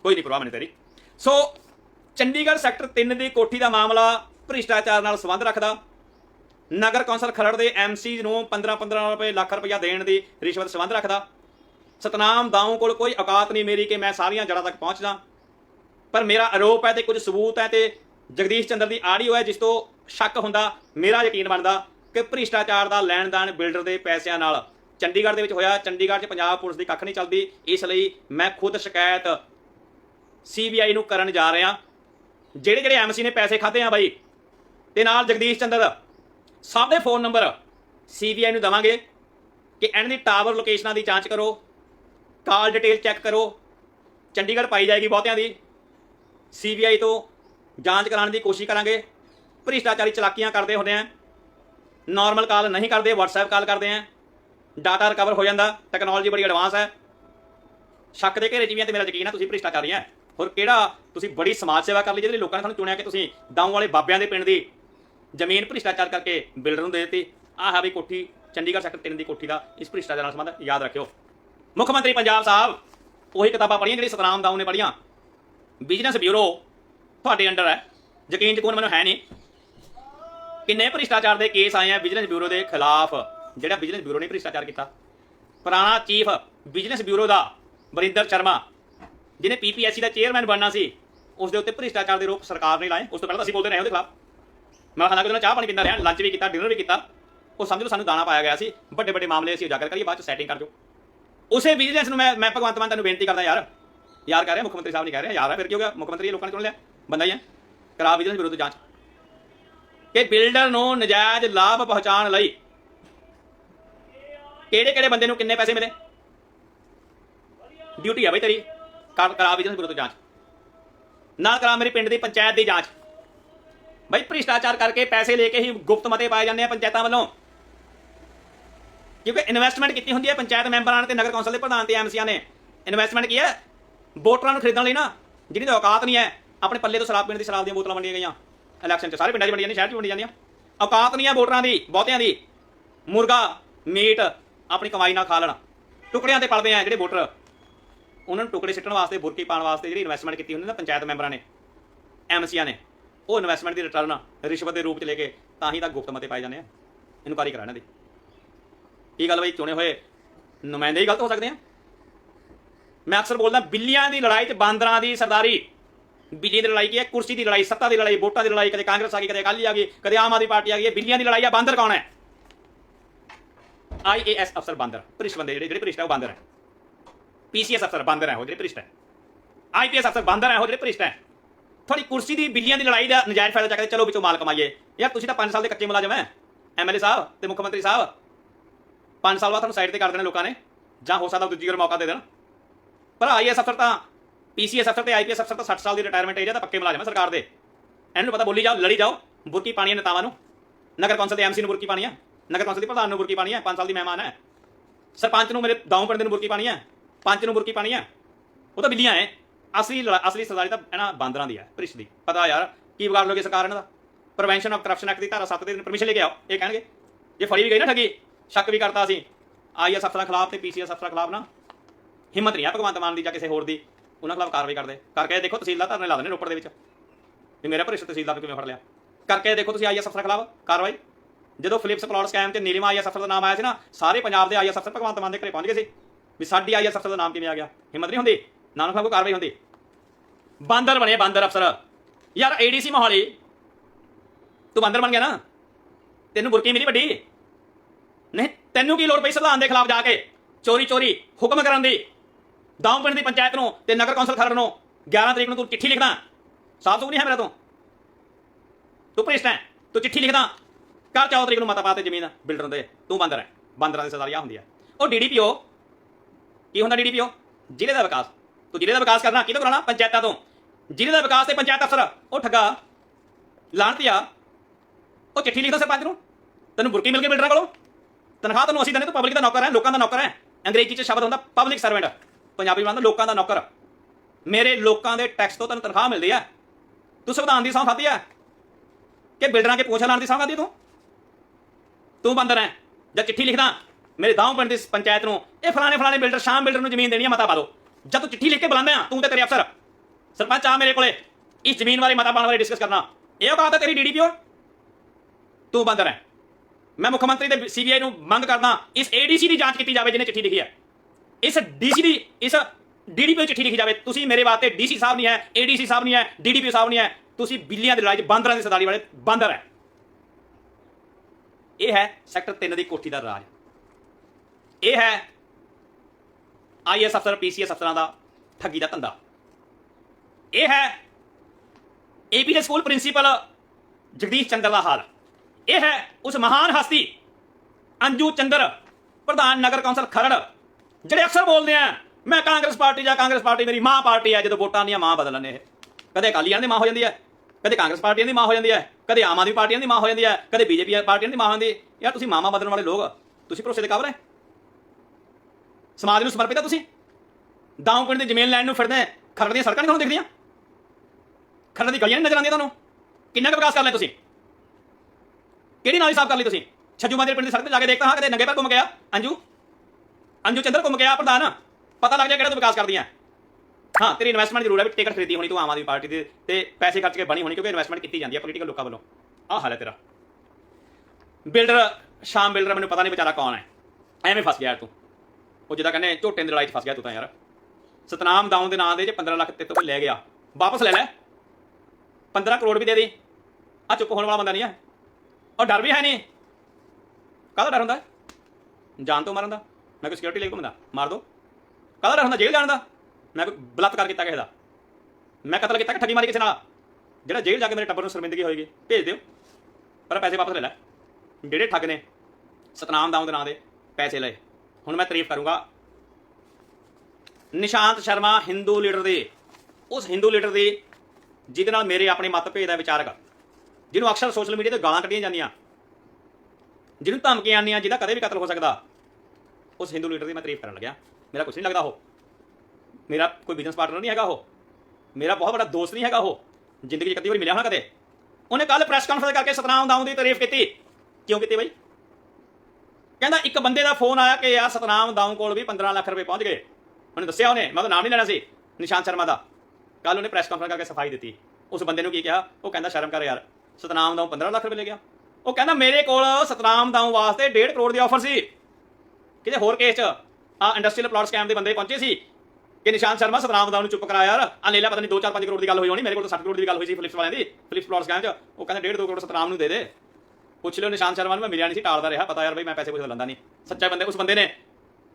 [SPEAKER 2] ਕੋਈ ਨਹੀਂ ਪਰਵਾਹ ਮੈਨੂੰ ਤੇਰੀ। ਸੋ ਚੰਡੀਗੜ੍ਹ ਸੈਕਟਰ 3 ਦੀ ਕੋਠੀ ਦਾ ਮਾਮਲਾ ਭ੍ਰਿਸ਼ਟਾਚਾਰ ਨਾਲ ਸੰਬੰਧ ਰੱਖਦਾ। ਨਗਰ ਕੌਂਸਲ ਖਰੜ ਦੇ ਐਮਸੀ ਨੂੰ 15-15 ਰੁਪਏ, ਲੱਖ ਰੁਪਇਆ ਦੇਣ ਦੀ ਰਿਸ਼ਵਤ ਸੰਬੰਧ ਰੱਖਦਾ। ਸਤਨਾਮ ਦਾਊ ਕੋਲ ਕੋਈ ਔਕਾਤ ਨਹੀਂ ਮੇਰੀ ਕਿ ਮੈਂ ਸਾਰੀਆਂ ਜੜ੍ਹਾਂ ਤੱਕ ਪਹੁੰਚ ਜਾ ਪਰ ਮੇਰਾ ਆਰੋਪ ਹੈ ਤੇ ਕੁਝ ਸਬੂਤ ਹੈ ਤੇ ਜਗਦੀਸ਼ ਚੰਦਰ ਦੀ ਆਡੀਓ ਹੈ ਜਿਸ ਤੋਂ ਸ਼ੱਕ ਹੁੰਦਾ, ਮੇਰਾ ਯਕੀਨ ਬਣਦਾ ਕਿ ਭ੍ਰਿਸ਼ਟਾਚਾਰ ਦਾ ਲੈਣ-ਦੇਣ ਬਿਲਡਰ ਦੇ ਪੈਸਿਆਂ ਨਾਲ ਚੰਡੀਗੜ੍ਹ ਦੇ ਵਿੱਚ ਹੋਇਆ। ਚੰਡੀਗੜ੍ਹ 'ਚ ਪੰਜਾਬ ਪੁਲਿਸ ਦੀ ਕੱਖ ਨਹੀਂ ਚੱਲਦੀ। ਇਸ ਲਈ ਮੈਂ ਖੁਦ ਸ਼ਿਕਾਇਤ ਸੀਬੀਆਈ ਨੂੰ ਕਰਨ ਜਾ ਰਿਹਾ। ਜਿਹੜੇ ਜਿਹੜੇ ਐਮਸੀ ਨੇ ਪੈਸੇ ਖਾਦੇ ਆ ਬਾਈ, ਤੇ ਨਾਲ ਜਗਦੀਸ਼ ਚੰਦਰ। ਸਭ ਦੇ ਫੋਨ ਨੰਬਰ ਸੀਬੀਆਈ ਨੂੰ ਦਵਾਂਗੇ ਕਿ ਇਹਨਾਂ ਦੀ ਟਾਵਰ ਲੋਕੇਸ਼ਨਾਂ ਦੀ ਜਾਂਚ ਕਰੋ। ਕਾਲ ਡਿਟੇਲ ਚੈੱਕ ਕਰੋ। ਚੰਡੀਗੜ੍ਹ ਪਾਈ ਜਾਏਗੀ ਬਹੁਤਿਆਂ ਦੀ। ਸੀਬੀਆਈ ਤੋਂ ਜਾਂਚ ਕਰਾਉਣ ਦੀ ਕੋਸ਼ਿਸ਼ ਕਰਾਂਗੇ। ਭ੍ਰਿਸ਼ਟਾਚਾਰੀ ਚਲਾਕੀਆਂ ਕਰਦੇ ਹੁੰਦੇ ਆ। ਨਾਰਮਲ ਕਾਲ ਨਹੀਂ ਕਰਦੇ, WhatsApp ਕਾਲ ਕਰਦੇ ਆ। ਡਾਟਾ ਰਿਕਵਰ ਹੋ ਜਾਂਦਾ ਟੈਕਨੋਲੋਜੀ ਬੜੀ ਐਡਵਾਂਸ ਹੈ। ਸ਼ੱਕ ਦੇ ਘੇਰੇ ਚ ਵੀ ਆ ਤੇ ਮੇਰਾ ਯਕੀਨ ਹੈ ਤੁਸੀਂ ਭ੍ਰਿਸ਼ਟਾਚਾਰੀ ਹੈ ਹੋਰ ਕਿਹੜਾ ਤੁਸੀਂ ਬੜੀ ਸਮਾਜ ਸੇਵਾ ਕਰ ਲਈ ਜਿਹਦੇ ਲਈ ਲੋਕਾਂ ਨੇ ਤੁਹਾਨੂੰ ਚੁਣਿਆ ਕਿ ਤੁਸੀਂ ਦਾਊ ਵਾਲੇ ਬਾਬਿਆਂ ਦੇ ਪਿੰਡ ਦੀ ਜ਼ਮੀਨ ਭ੍ਰਿਸ਼ਟਾਚਾਰ ਕਰਕੇ ਬਿਲਡਰ ਨੂੰ ਦੇ ਦਿੱਤੀ। ਆਹ ਹੈ ਵੀ ਕੋਠੀ, ਚੰਡੀਗੜ੍ਹ ਸੈਕਟਰ 3 ਦੀ ਕੋਠੀ ਦਾ, ਇਸ ਭ੍ਰਿਸ਼ਟਾਚਾਰ ਨਾਲ ਸੰਬੰਧ ਯਾਦ ਰੱਖਿਓ। ਮੁੱਖ ਮੰਤਰੀ ਪੰਜਾਬ ਸਾਹਿਬ, ਉਹੀ ਕਿਤਾਬਾਂ ਪੜ੍ਹੀਆਂ ਜਿਹੜੀ ਸਤਨਾਮ ਦਾਊ ਨੇ ਪੜ੍ਹੀਆਂ। ਬਿਜ਼ਨਸ ਬਿਊਰੋ ਤੁਹਾਡੇ ਅੰਡਰ ਹੈ। ਯਕੀਨ ਯਕੂਨ ਮੈਨੂੰ ਹੈ ਨਹੀਂ। ਕਿੰਨੇ ਭ੍ਰਿਸ਼ਟਾਚਾਰ ਦੇ ਕੇਸ ਆਏ ਆ ਬਿਜ਼ਨਸ ਬਿਊਰੋ ਦੇ ਖਿਲਾਫ? ਜਿਹੜਾ ਬਿਜ਼ਨਸ ਬਿਊਰੋ ਨੇ ਭ੍ਰਿਸ਼ਟਾਚਾਰ ਕੀਤਾ। ਪੁਰਾਣਾ ਚੀਫ ਬਿਜ਼ਨਸ ਬਿਊਰੋ ਦਾ ਵਰਿੰਦਰ ਸ਼ਰਮਾ, ਜਿਹਨੇ ਪੀਪੀਐਸਸੀ ਦਾ ਚੇਅਰਮੈਨ ਬਣਨਾ ਸੀ ਉਸ ਦੇ ਉੱਤੇ ਭ੍ਰਿਸ਼ਟਾਚਾਰ ਦੇ ਰੋਪ ਸਰਕਾਰ ਨੇ ਲਾਏ। ਉਸ ਤੋਂ ਪਹਿਲਾਂ ਅਸੀਂ ਬੋਲਦੇ ਰਹੇ ਉਹਦੇ ਖਿਲਾਫ। ਮੈਂ ਖਾਣਾ ਕਿ ਚਾਹ ਪਾਣੀ ਪੀਂਦਾ ਰਿਹਾ ਲੰਚ ਵੀ ਕੀਤਾ ਡਿਨਰ ਵੀ ਕੀਤਾ। ਉਹ ਸਮਝ ਲਓ ਸਾਨੂੰ ਦਾਣਾ ਪਾਇਆ ਗਿਆ ਸੀ। ਵੱਡੇ ਵੱਡੇ ਮਾਮਲੇ ਅਸੀਂ ਉਜਾਗਰ ਕਰੀਏ, ਬਾਅਦ ਚ ਸੈਟਿੰਗ ਕਰ ਦਿਓ। ਉਸੇ ਬਿਜ਼ਨਸ ਨੂੰ ਮੈਂ ਮੈਂ ਭਗਵੰਤ ਮਾਨ ਤੁਹਾਨੂੰ ਬੇਨਤੀ ਕਰਦਾ ਯਾਰ ਯਾਰ ਕਹਿ ਰਿਹਾ, ਮੁੱਖ ਮੰਤਰੀ ਸਾਹਿਬ ਨਹੀਂ ਕਹਿ ਰਿਹਾ, ਯਾਰ ਹੈ ਫਿਰ ਕੀ ਹੋ ਗਿਆ? ਮੁੱਖ ਮੰਤਰੀ ਲੋਕਾਂ ਨੇ ਚੁਣ ਲਿਆ, ਬੰਦਾ ਹੀ ਹੈ। ਕਰਾ ਬਿਜ਼ਨਸ ਵਿਰੁੱਧ ਜਾਂਚ। ਕਿ ਬਿਲਡਰ ਨੂੰ ਨਜਾਇਜ਼ ਲਾਭ ਪਹੁੰਚਾਉਣ ਲਈ ਕਿਹੜੇ ਕਿਹੜੇ ਬੰਦੇ ਨੂੰ ਕਿੰਨੇ ਪੈਸੇ ਮਿਲੇ? ਡਿਊਟੀ ਆ ਬਈ ਤੇਰੀ। ਕਰ, ਕਰਾ ਬਿਜ਼ਨਸ ਵਿਰੁੱਧ ਜਾਂਚ। ਨਾਲ ਕਰਾ ਮੇਰੀ ਪਿੰਡ ਦੀ ਪੰਚਾਇਤ ਦੀ ਜਾਂਚ। ਬਈ ਭ੍ਰਿਸ਼ਟਾਚਾਰ ਕਰਕੇ ਪੈਸੇ ਲੈ ਕੇ ਹੀ ਗੁਪਤ ਮਤੇ ਪਾਏ ਜਾਂਦੇ ਆ ਪੰਚਾਇਤਾਂ ਵੱਲੋਂ। ਕਿਉਂਕਿ ਇਨਵੈਸਟਮੈਂਟ ਕੀਤੀ ਹੁੰਦੀ ਹੈ ਪੰਚਾਇਤ ਮੈਂਬਰਾਂ ਨੇ ਤੇ ਨਗਰ ਕੌਂਸਲ ਦੇ ਪ੍ਰਧਾਨ ਤੇ ਐਮਸੀਆਂ ਨੇ। ਇਨਵੈਸਟਮੈਂਟ ਕੀ ਹੈ ਵੋਟਰਾਂ ਨੂੰ ਖਰੀਦਣ ਲਈ ਨਾ ਜਿਹਨਾਂ ਦੀ ਔਕਾਤ ਨਹੀਂ ਹੈ। ਆਪਣੇ ਪੱਲੇ ਤੋਂ ਸ਼ਰਾਬ ਪੀਣ ਦੀ, ਸ਼ਰਾਬ ਦੀਆਂ ਬੋਤਲਾਂ ਵੰਡੀਆਂ ਗਈਆਂ। ਇਲੈਕਸ਼ਨ 'ਚ ਸਾਰੇ ਪਿੰਡਾਂ 'ਚ ਵੰਡੀਆਂ ਜਾਂਦੀਆਂ, ਸ਼ਹਿਰ 'ਚ ਵੰਡੀਆਂ ਜਾਂਦੀਆਂ। ਔਕਾਤ ਨਹੀਂ ਹੈ ਵੋਟਰਾਂ ਦੀ, ਬਹੁਤਿਆਂ ਦੀ। ਮੁਰਗਾ, ਮੀਟ ਆਪਣੀ ਕਮਾਈ ਨਾਲ ਖਾ ਲੈਣਾ। ਟੁਕੜਿਆਂ ਤੇ ਪਲਦੇ ਆ ਜਿਹੜੇ ਵੋਟਰ। ਉਹਨਾਂ ਨੂੰ ਟੁਕੜੇ ਸਿੱਟਣ ਵਾਸਤੇ, ਬੁਰਕੀ ਪਾਉਣ ਵਾਸਤੇ ਜਿਹੜੀ ਇਨਵੈਸਟਮੈਂਟ ਕੀਤੀ ਹੁੰਦੀ ਨਾ ਪੰਚਾਇਤ ਮੈਂਬਰਾਂ ਨੇ, ਐਮਸੀਆਂ ਨੇ, ਉਹ ਇਨਵੈਸਟਮੈਂਟ ਦੀ ਰਿਟਰਨ ਰਿਸ਼ਵਤ ਦੇ ਰੂਪ 'ਚ ਲੈ ਕੇ ਤਾਂ ਹੀ ਤਾਂ ਗੁਪਤ ਮਤੇ ਪਾਏ ਜਾਂਦੇ ਆ। ਇਨਕੁਆਰੀ ਕਰਾ ਇਹਨਾਂ ਦੀ। ਕੀ ਗੱਲ ਬਈ? ਚੁਣੇ ਹੋਏ ਨੁਮਾਇੰਦੇ ਹੀ ਗਲਤ ਹੋ ਸਕਦੇ ਆ? ਮੈਂ ਅਕਸਰ ਬੋਲਦਾ, ਬਿੱਲੀਆਂ ਦੀ ਲੜਾਈ ਤੇ ਬਾਂਦਰਾਂ ਦੀ ਸਰਦਾਰੀ। ਬਿੱਲੀ ਦੀ ਲੜਾਈ ਕੀ ਹੈ? ਕੁਰਸੀ ਦੀ ਲੜਾਈ, ਸੱਤਾ ਦੀ ਲੜਾਈ, ਵੋਟਾਂ ਦੀ ਲੜਾਈ, ਕਦੇ ਕਾਂਗਰਸ ਆ ਗਈ, ਕਦੇ ਅਕਾਲੀ ਆ ਗਈ, ਕਦੇ ਆਮ ਆਦਮੀ ਪਾਰਟੀ ਆ ਗਈ, ਇਹ ਬਿੱਲੀਆਂ ਦੀ ਲੜਾਈ ਆ, ਬਾਂਦਰ ਕੌਣ ਹੈ? ਆਈਏਐਸ ਅਫਸਰ ਬਾਂਦਰ ਭ੍ਰਿਸ਼ਟ ਬੰਦੇ ਜਿਹੜੇ ਜਿਹੜੇ ਭ੍ਰਿਸ਼ਟ ਹੈ ਉਹ ਬਾਂਦਰ ਹੈ ਪੀਸੀਐਸ ਅਫਸਰ ਬਾਂਦਰ ਹੈ ਉਹ ਜਿਹੜੇ ਭ੍ਰਿਸ਼ਟ ਹੈ। ਆਈਪੀਐਸ ਅਫਸਰ ਬਾਂਦਰ ਹੈ ਉਹ ਜਿਹੜੇ ਭ੍ਰਿਸ਼ਟ ਹੈ। ਤੁਹਾਡੀ ਕੁਰਸੀ ਦੀ ਬਿੱਲੀਆਂ ਦੀ ਲੜਾਈ ਦਾ ਨਜਾਇਜ਼ ਫਾਇਦਾ ਚੱਕਦੇ, ਚਲੋ ਵਿੱਚੋਂ ਮਾਲ ਕਮਾਈਏ। ਯਾਰ, ਤੁਸੀਂ ਤਾਂ 5 ਸਾਲ ਦੇ ਕੱਚੇ ਮੁਲਾਜ਼ਮ ਹੈ। ਐਮਐਲਏ ਸਾਹਿਬ ਤੇ ਮੁੱਖ ਮੰਤਰੀ ਸਾਹਿਬ। 5 ਸਾਲ ਬਾਅਦ ਤੁਹਾਨੂੰ ਸਾਈਡ ਤੇ ਕਰ ਦੇਣਾ ਲੋਕਾਂ ਨੇ। ਜਾਂ ਹੋ ਸਕਦਾ ਦੂਜੀ ਵਾਰ ਮੌਕਾ ਦੇ ਦੇਣ। ਪਰ ਆਈਐਸ ਅਫਸਰ ਤਾਂ ਪੀਸੀਐਸ ਅਫਸਰ ਤੇ ਆਈਪੀਐਸ ਅਫਸਰ ਤਾਂ 60 ਸਾਲ ਦੀ ਰਿਟਾਇਰਮੈਂਟ ਏਜ ਹੈ ਤਾਂ ਪੱਕੇ ਮੁਲਾਜ਼ਮ ਹੈ ਸਰਕਾਰ ਦੇ। ਇਹਨਾਂ ਨੂੰ ਪਤਾ, ਬੋਲੀ ਜਾਓ, ਲੜੀ ਜਾਓ, ਬੁਰਕੀ ਪਾਣੀ ਹੈ ਨੇਤਾਵਾਂ ਨੂੰ। ਨਗਰ ਕੌਂਸਲ ਦੇ ਐਮਸੀ ਨੂੰ ਬੁਰਕੀ ਪਾਣੀ ਹੈ। ਨਗਰ ਕੌਂਸਲ ਦੇ ਪ੍ਰਧਾਨ ਨੂੰ ਬੁਰਕੀ ਪਾਣੀ ਹੈ 5 ਸਾਲ ਦੀ ਮਹਿਮਾਨ ਹੈ। ਸਰਪੰਚ ਨੂੰ ਮੇਰੇ ਦਾਉਂ ਪਿੰਡ ਦੇ ਨੂੰ ਬੁਰਕੀ ਪਾਣੀ ਹੈ ਪੰਚ ਨੂੰ ਬੁਰਕੀ ਪਾਣੀ ਹੈ। ਉਹ ਤਾਂ ਬਿੱਲੀਆਂ ਹੈ ਅਸਲੀ ਅਸਲੀ ਸਰਦਾਰੀ ਤਾਂ ਇਹਨਾਂ ਬਾਂਦਰਾਂ ਦੀ ਹੈ ਭ੍ਰਿਸ਼ ਦੀ। ਪਤਾ ਯਾਰ, ਕੀ ਵਿਗਾੜ ਲੋਗੇ ਸਰਕਾਰ ਇਹਨਾਂ ਦਾ? ਪ੍ਰੀਵੈਂਸ਼ਨ ਆਫ ਕਰਪਸ਼ਨ ਐਕਟ ਦੀ ਧਾਰਾ 7 ਦੇ ਪਰਮਿਸ਼ਨ ਲੈ ਕੇ ਆਓ, ਇਹ ਕਹਿਣਗੇ। ਜੇ ਫੜੀ ਵੀ ਗਈ ਨਾ ਠੱਗੀ, ਸ਼ੱਕ ਵੀ ਕਰਤਾ ਅਸੀਂ। ਆਈਐਸ ਅਫਸਰਾਂ ਖਿਲਾਫ ਤੇ ਪੀਸੀਐਸ ਅਫਸਰਾਂ ਖਿਲਾਫ ਨਾ। ਹਿੰਮਤ ਨਹੀਂ ਆ ਭਗਵੰਤ ਮਾਨ ਦੀ ਜਾਂ ਕਿਸੇ ਹੋਰ ਦੀ। ਉਹਨਾਂ ਖਿਲਾਫ ਕਾਰਵਾਈ ਕਰਦੇ। ਕਰਕੇ ਦੇਖੋ ਤਹਿਸੀਲਦਾਰ ਧਰਨੇ ਲਾ ਦਿੰਦੇ ਨੇ ਰੋਪੜ ਦੇ ਵਿੱਚ। ਵੀ ਮੇਰਾ ਭਰਿਸ਼ਟ ਤਹਿਸੀਲਦਾਰ ਕਿਵੇਂ ਫੜ ਲਿਆ? ਕਰਕੇ ਦੇਖੋ ਤੁਸੀਂ ਆਈਐਸ ਅਫਸਰਾਂ ਖਿਲਾਫ ਕਾਰਵਾਈ। ਜਦੋਂ ਫਿਲਿਪਸ ਪਲਾਟ ਸਕੈਮ ਤੇ ਨੀਲਿਮਾ ਆਈਐਸ ਅਫਸਰ ਦਾ ਨਾਮ ਆਇਆ ਸੀ ਨਾ, ਸਾਰੇ ਪੰਜਾਬ ਦੇ ਆਈਐਸ ਅਫਸਰ ਭਗਵੰਤ ਮਾਨ ਦੇ ਘਰੇ ਪਹੁੰਚ ਗਏ ਸੀ ਵੀ ਸਾਡੀ ਆਈਐਸ ਅਫਸਰ ਦਾ ਨਾਮ ਕਿਵੇਂ ਆ ਗਿਆ? ਹਿੰਮਤ ਨਹੀਂ ਹੁੰਦੀ। ਨਾਨਕ ਸਾਹਿਬ ਕੋ ਕਾਰਵਾਈ ਹੁੰਦੀ। ਬਾਂਦਰ ਬਣੇ, ਬਾਂਦਰ ਅਫਸਰ। ਯਾਰ ਏਡੀਸੀ ਮੋਹਾਲੀ। ਤੂੰ ਬਾਂਦਰ ਬਣ ਗਿਆ ਨਾ? ਤੈਨੂੰ ਬੁਰਕੀ ਮਿਲੀ ਵੱਡੀ? ਨਹੀਂ, ਤੈਨੂੰ ਕੀ ਲੋੜ ਪਈ ਸੰਵਿਧਾਨ ਦੇ ਖਿਲਾਫ ਜਾ ਕੇ? ਚੋਰੀ ਚੋਰੀ, ਹੁਕਮ ਕਰਨ ਦੀ। ਦਾਉਂ ਪਿੰਡ ਦੀ ਪੰਚਾਇਤ ਨੂੰ ਤੇ ਨਗਰ ਕੌਂਸਲ ਖਰੜ ਨੂੰ 11 ਤਰੀਕ ਨੂੰ ਤੂੰ ਚਿੱਠੀ ਲਿਖਦਾ। ਸਾਫ਼ ਸੁਥਰੀ ਹੈ ਮੇਰਾ ਤੋਂ। ਤੂੰ ਭ੍ਰਿਸ਼ਟ ਹੈ। ਤੂੰ ਚਿੱਠੀ ਲਿਖਦਾ। ਕਰ 14 ਤਰੀਕ ਨੂੰ ਮਤਾ ਪਾ ਤੇ ਜ਼ਮੀਨ ਬਿਲਡਰ ਦੇ, ਤੂੰ ਬਾਂਦਰ ਹੈ ਬਾਂਦਰਾਂ ਦੀ ਸਰਦਾਰੀ ਆ ਹੁੰਦੀ ਹੈ ਉਹ ਡੀਡੀਪੀਓ ਕੀ ਹੁੰਦਾ ਡੀਡੀਪੀਓ ਜ਼ਿਲ੍ਹੇ ਦਾ ਵਿਕਾਸ। ਤੂੰ ਜ਼ਿਲ੍ਹੇ ਦਾ ਵਿਕਾਸ ਕਰਨਾ, ਕਿਹਦੋਂ ਕਰਾਉਣਾ ਪੰਚਾਇਤਾਂ ਤੋਂ। ਜ਼ਿਲ੍ਹੇ ਦਾ ਵਿਕਾਸ ਤੇ ਪੰਚਾਇਤ ਅਫਸਰ। ਉਹ ਠੱਗਾ ਲਾਣਤੀਆ ਉਹ ਚਿੱਠੀ ਲਿਖਦਾ ਸਰਪੰਚ ਨੂੰ। ਤੈਨੂੰ ਬੁਰਕੀ ਮਿਲ ਗਈ ਬਿਲਡਰਾਂ ਕੋਲੋਂ? ਤਨਖਾਹ ਤੈਨੂੰ ਅਸੀਂ ਦਿੰਦੇ, ਤੂੰ ਪਬਲਿਕ ਦਾ ਨੌਕਰ ਹੈ, ਲੋਕਾਂ ਦਾ ਨੌਕਰ ਹੈ। ਅੰਗਰੇਜ਼ੀ ਚ ਸ਼ਬਦ ਹੁੰਦਾ ਪਬਲਿਕ ਸਰਵੈਂਟ ਪੰਜਾਬੀ ਬਣਦਾ, ਲੋਕਾਂ ਦਾ ਨੌਕਰ। ਮੇਰੇ ਲੋਕਾਂ ਦੇ ਟੈਕਸ ਤੋਂ ਤੈਨੂੰ ਤਨਖਾਹ ਮਿਲਦੀ ਹੈ। ਤੂੰ ਸੰਵਿਧਾਨ ਦੀ ਸਹੁੰ ਖਾਧੀ ਹੈ? ਕਿ ਬਿਲਡਰਾਂ ਕੇ ਪੋਛਾ ਲਾਣ ਦੀ ਸਹੁੰ ਖਾਧੀ ਤੂੰ? ਤੂੰ ਬੰਦਰ ਹੈ ਜਾਂ ਚਿੱਠੀ ਲਿਖਦਾ, ਮੇਰੇ ਦਾਉਂ ਪਿੰਡ ਦੀ ਪੰਚਾਇਤ ਨੂੰ, ਇਹ ਫਲਾਣੇ ਫਲਾਣੇ ਬਿਲਡਰ ਸ਼ਾਮ ਬਿਲਡਰ ਨੂੰ ਜ਼ਮੀਨ ਦੇਣੀ ਹੈ ਮਤਾ ਪਾ ਦੋ। ਜਦ ਤੂੰ ਚਿੱਠੀ ਲਿਖ ਕੇ ਬੁਲਾਉਂਦਾ ਆ, ਤੂੰ ਤੇ ਤੇਰੇ ਅਫਸਰ। ਸਰਪੰਚ ਆ ਮੇਰੇ ਕੋਲੇ, ਇਸ ਜ਼ਮੀਨ ਬਾਰੇ, ਮਤਾ ਪਾਉਣ ਬਾਰੇ ਡਿਸਕਸ ਕਰਨਾ। ਇਹ ਔਕਾਤ ਹੈ ਤੇਰੀ ਡੀਡੀਪੀਓ ਤੂੰ ਬੰਦਰ ਹੈ ਮੈਂ ਮੁੱਖ ਮੰਤਰੀ ਤੇ ਸੀਬੀਆਈ ਨੂੰ ਮੰਗ ਕਰਦਾ, ਇਸ ਏਡੀਸੀ ਦੀ ਜਾਂਚ ਕੀਤੀ ਜਾਵੇ, ਜਿਹਨੇ ਚਿੱਠੀ ਲਿਖੀ ਹੈ ਇਸ ਡੀਸੀ ਦੀ, ਇਸ ਡੀਡੀਪੀ ਚਿੱਠੀ ਲਿਖੀ ਜਾਵੇ। ਤੁਸੀਂ ਮੇਰੇ ਵਾਸਤੇ ਡੀਸੀ ਸਾਹਿਬ ਨਹੀਂ ਹੈ ਏਡੀਸੀ ਸਾਹਿਬ ਨਹੀਂ ਹੈ ਡੀਡੀਪੀ ਸਾਹਿਬ ਨਹੀਂ ਹੈ। ਤੁਸੀਂ ਬਿੱਲੀਆਂ ਦੀ ਲੜਾਈ 'ਚ, ਬਾਂਦਰਾਂ ਦੀ ਸਰਦਾਰੀ ਵਾਲੇ ਬਾਂਦਰ ਹੈ ਇਹ ਹੈ ਸੈਕਟਰ 3 ਦੀ ਕੋਠੀ ਦਾ ਰਾਜ। ਇਹ ਹੈ ਆਈਐਸ ਅਫਸਰ, ਪੀਸੀਐਸ ਅਫਸਰਾਂ ਦਾ ਠੱਗੀ ਦਾ ਧੰਦਾ। ਇਹ ਹੈ ਏਪੀ ਦੇ ਸਕੂਲ ਪ੍ਰਿੰਸੀਪਲ ਜਗਦੀਸ਼ ਚੰਦਰ ਦਾ ਹਾਲ। ਇਹ ਹੈ ਉਸ ਮਹਾਨ ਹਸਤੀ ਅੰਜੂ ਚੰਦਰ, ਪ੍ਰਧਾਨ ਨਗਰ ਕੌਂਸਲ ਖਰੜ, ਜਿਹੜੇ ਅਕਸਰ ਬੋਲਦੇ ਆ, ਮੈਂ ਕਾਂਗਰਸ ਪਾਰਟੀ ਜਾਂ ਕਾਂਗਰਸ ਪਾਰਟੀ ਮੇਰੀ ਮਾਂ ਪਾਰਟੀ ਆ ਜਦੋਂ ਵੋਟਾਂ ਦੀਆਂ ਮਾਂ ਬਦਲਣ ਇਹ। ਕਦੇ ਅਕਾਲੀਆਂ ਦੀ ਮਾਂ ਹੋ ਜਾਂਦੀ ਹੈ। ਕਦੇ ਕਾਂਗਰਸ ਪਾਰਟੀਆਂ ਦੀ ਮਾਂ ਹੋ ਜਾਂਦੀ ਹੈ, ਕਦੇ ਆਮ ਆਦਮੀ ਪਾਰਟੀਆਂ ਦੀ ਮਾਂ ਹੋ ਜਾਂਦੀ ਹੈ, ਕਦੇ ਬੀਜੇਪੀ ਪਾਰਟੀਆਂ ਦੀ ਮਾਂ ਹੋ ਜਾਂਦੀ ਹੈ। ਯਾਰ ਤੁਸੀਂ ਮਾਮਾ ਬਦਲਣ ਵਾਲੇ ਲੋਕ ਤੁਸੀਂ ਭਰੋਸੇ ਦੇ ਕਾਬਲ ਹੈ? ਸਮਾਜ ਨੂੰ ਸਮਰਪਿਤ ਹੈ ਤੁਸੀਂ? ਦਾਉਂ ਪਿੰਡ ਦੀ ਜ਼ਮੀਨ ਲੈਣ ਨੂੰ ਫਿਰਦੇ, ਖਰੜ ਦੀਆਂ ਸੜਕਾਂ ਨਹੀਂ ਤੁਹਾਨੂੰ ਦਿਖਦੀਆਂ? ਖਰੜ ਦੀ ਗਲੀਆਂ ਨਹੀਂ ਨਜ਼ਰ ਆਉਂਦੀਆਂ ਤੁਹਾਨੂੰ? ਕਿੰਨਾ ਕੁ ਵਿਕਾਸ ਕਰ ਲਿਆ ਤੁਸੀਂ? ਕਿਹੜੀ ਨਾਲੀ ਸਾਫ਼ ਕਰ ਲਈ ਤੁਸੀਂ? ਛੱਜੂ ਮਾਜਰੇ ਪਿੰਡ ਦੀ ਸੜਕ ਤੇ ਜਾ ਕੇ ਦੇਖਤਾ ਹਾਂ, ਕਦੇ ਨੰਗੇ ਪੈਰ ਘੁੰਮ ਗਿਆ ਅੰਜੂ? ਅੰਜੂ ਚੰਦਰ ਘੁੰਮ ਗਿਆ ਪ੍ਰਧਾਨ। ਪਤਾ ਲੱਗ ਜਾ ਕਿਹੜਾ ਤੂੰ ਵਿਕਾਸ ਕਰਦੀਆਂ ਹਾਂ, ਤੇਰੀ ਇਨਵੈਸਟਮੈਂਟ ਜ਼ਰੂਰ ਹੈ ਵੀ ਟਿਕਟ ਖਰੀਦੀ ਹੋਣੀ ਤੂੰ ਆਮ ਆਦਮੀ ਪਾਰਟੀ ਦੇ ਤੇ ਪੈਸੇ ਖਰਚ ਕੇ ਬਣੀ ਹੋਣੀ ਕਿਉਂਕਿ ਇਨਵੈਸਟਮੈਂਟ ਕੀਤੀ ਜਾਂਦੀ ਹੈ ਪੋਲੀਟੀਕਲ ਲੋਕਾਂ ਵੱਲੋਂ। ਆਹ ਹਾਲ ਹੈ ਤੇਰਾ। ਬਿਲਡਰ ਸ਼ਾਮ ਬਿਲਡਰ ਮੈਨੂੰ ਪਤਾ ਨਹੀਂ ਵਿਚਾਰਾ ਕੌਣ ਹੈ। ਐਵੇਂ ਫਸ ਗਿਆ ਯਾਰ ਤੂੰ। ਉਹ ਜਿੱਦਾਂ ਕਹਿੰਦੇ ਝੋਟੇ ਦੀ ਲੜਾਈ 'ਚ ਫਸ ਗਿਆ ਤੂੰ ਤਾਂ ਯਾਰ। ਸਤਨਾਮ ਦਾਉਂ ਦੇ ਨਾਂ ਦੇ ਜੇ 15 ਲੱਖ ਤੇ ਤੋਂ ਕੋਈ ਲੈ ਗਿਆ। ਵਾਪਸ ਲੈ ਲੈ। 15 ਕਰੋੜ ਵੀ ਦੇ ਦੇ। ਆ ਚੁੱਪ ਹੋਣ ਵਾਲਾ ਬੰਦਾ ਨਹੀਂ ਹੈ। ਔਰ ਡਰ ਵੀ ਹੈ ਨਹੀਂ। ਕਾਹਦਾ ਡਰ ਹੁੰਦਾ? ਹੈ? ਜਾਨ ਤੋਂ ਮਾਰਨ ਦਾ। ਮੈਂ ਕੋਈ ਸਿਕਿਉਰਿਟੀ ਲਈ ਘੁੰਮਦਾ। ਮਾਰ ਦੋ। ਕਾਹਦਾ ਡਰ ਹੁੰਦਾ? ਜੇਲ੍ਹ ਜਾਣ ਦਾ। ਮੈਂ ਕੋਈ ਬਲਾਤਕਾਰ ਕੀਤਾ ਕਿਸੇ ਦਾ। ਮੈਂ ਕਤਲ ਕੀਤਾ ਕਿ ਠੱਗੀ ਮਾਰੀ ਕਿਸੇ ਨਾਲ। ਜਿਹੜਾ ਜੇਲ੍ਹ ਜਾ ਕੇ ਮੇਰੇ ਟੱਬਰ ਨੂੰ ਸ਼ਰਮਿੰਦਗੀ ਹੋਏਗੀ, ਭੇਜ ਦਿਓ। ਪਰ ਪੈਸੇ ਵਾਪਸ ਲੈ ਲੈ। ਜਿਹੜੇ ਠੱਗ ਨੇ, ਸਤਨਾਮ ਦਾਉਂ ਦੇ ਨਾਂ ਦੇ ਪੈਸੇ ਲਏ। ਹੁਣ ਮੈਂ ਤਾਰੀਫ ਕਰੂੰਗਾ। ਨਿਸ਼ਾਂਤ ਸ਼ਰਮਾ ਹਿੰਦੂ ਲੀਡਰ ਦੇ। ਉਸ ਹਿੰਦੂ ਲੀਡਰ ਦੀ, ਜਿਹਦੇ ਨਾਲ ਮੇਰੇ ਆਪਣੇ ਮਤਭੇਦ ਹੈ ਵਿਚਾਰਕ ਜਿਹਨੂੰ ਅਕਸਰ ਸੋਸ਼ਲ ਮੀਡੀਆ ਤੇ ਗਾਲਾਂ ਕੱਢੀਆਂ ਜਾਂਦੀਆਂ। ਜਿਹਨੂੰ ਧਮਕੀਆਂ ਆਉਂਦੀਆਂ, ਜਿਹਦਾ ਕਦੇ ਵੀ ਕਤਲ ਹੋ ਸਕਦਾ। ਉਸ ਹਿੰਦੂ ਲੀਡਰ ਦੀ ਮੈਂ ਤਾਰੀਫ ਕਰਨ ਲੱਗਿਆ। ਮੇਰਾ ਕੁਝ ਨਹੀਂ ਲੱਗਦਾ ਉਹ। ਮੇਰਾ ਕੋਈ ਬਿਜ਼ਨਸ ਪਾਰਟਨਰ ਨਹੀਂ ਹੈਗਾ ਉਹ। ਮੇਰਾ ਬਹੁਤ ਵੱਡਾ ਦੋਸਤ ਨਹੀਂ ਹੈਗਾ ਉਹ। ਜ਼ਿੰਦਗੀ 'ਚ ਕਦੀ ਵਾਰੀ ਮਿਲਿਆ ਹੋਣਾ ਕਦੇ। ਉਹਨੇ ਕੱਲ ਪ੍ਰੈਸ ਕਾਨਫਰੰਸ ਕਰਕੇ ਸਤਨਾਮ ਦਾਊਂ ਦੀ ਤਾਰੀਫ ਕੀਤੀ। ਕਿਉਂ ਕੀਤੀ ਬਾਈ? ਕਹਿੰਦਾ ਇੱਕ ਬੰਦੇ ਦਾ ਫੋਨ ਆਇਆ ਕਿ ਯਾਰ ਸਤਨਾਮ ਦਾਊਂ ਕੋਲ ਵੀ 15 ਲੱਖ ਰੁਪਏ ਪਹੁੰਚ ਗਏ। ਉਹਨੇ ਦੱਸਿਆ ਉਹਨੇ, ਮੈਂ ਤਾਂ ਨਾਮ ਨਹੀਂ ਲੈਣਾ ਸੀ, ਨਿਸ਼ਾਨ ਸ਼ਰਮਾ ਦਾ। ਕੱਲ ਉਹਨੇ ਪ੍ਰੈਸ ਕਾਨਫਰੰਸ ਕਰਕੇ ਸਫ਼ਾਈ ਦਿੱਤੀ। ਉਸ ਬੰਦੇ ਨੂੰ ਕੀ ਕਿਹਾ? ਉਹ ਕਹਿੰਦਾ, ਸ਼ਰਮ ਕਰ ਯਾਰ, ਸਤਨਾਮ ਦਾਉਂ 15 ਲੱਖ ਰੁਪਏ ਲੈ ਗਿਆ। ਉਹ ਕਹਿੰਦਾ, ਮੇਰੇ ਕੋਲ ਸਤਨਾਮ ਦਾਊਂ ਵਾਸਤੇ 1.5 ਕਰੋੜ ਦੀ ਆਫਰ ਸੀ। ਕਿਤੇ ਹੋਰ ਕੇਸ 'ਚ ਆ ਇੰਡਸਟਰੀਅਲ ਪਲਾਟ ਸਕੈਮ ਦੇ ਬੰਦੇ ਪਹੁੰਚੇ ਸੀ। ਕਿ ਨਿਸ਼ਾਨ ਸ਼ਰਮਾ ਸਤਨਾਮ ਦਾਊਂ ਨੂੰ ਚੁੱਪ ਕਰਾਇਆ ਯਾਰ। ਆ ਲੈ ਲੈ ਪਤਾ ਨਹੀਂ 2-4-5 ਕਰੋੜ ਦੀ ਗੱਲ ਹੋਈ ਹੋਣੀ, ਮੇਰੇ ਕੋਲ ਤਾਂ 60 ਕਰੋੜ ਦੀ ਗੱਲ ਹੋਈ ਸੀ ਫਿਲਿਪਸ ਵਾਲਿਆਂ ਦੀ ਫਿਲਿਪਸ ਪਲਾਟ ਸਕੈਮ 'ਚ। ਉਹ ਕਹਿੰਦਾ 1.5 ਕਰੋੜ ਸਤਨਾਮ ਨੂੰ ਦੇ ਦੇ। ਪੁੱਛ ਲਿਓ ਨਿਸ਼ਾਨ ਸ਼ਰਮਾ ਨੂੰ, ਮੈਂ ਮਿਲਿਆ ਨਹੀਂ ਸੀ, ਟਾਲਦਾ ਰਿਹਾ। ਪਤਾ ਯਾਰ ਬਈ ਮੈਂ ਪੈਸੇ ਪੂਸੇ ਲੈਂਦਾ ਨਹੀਂ। ਸੱਚਾ ਬੰਦੇ, ਉਸ ਬੰਦੇ ਨੇ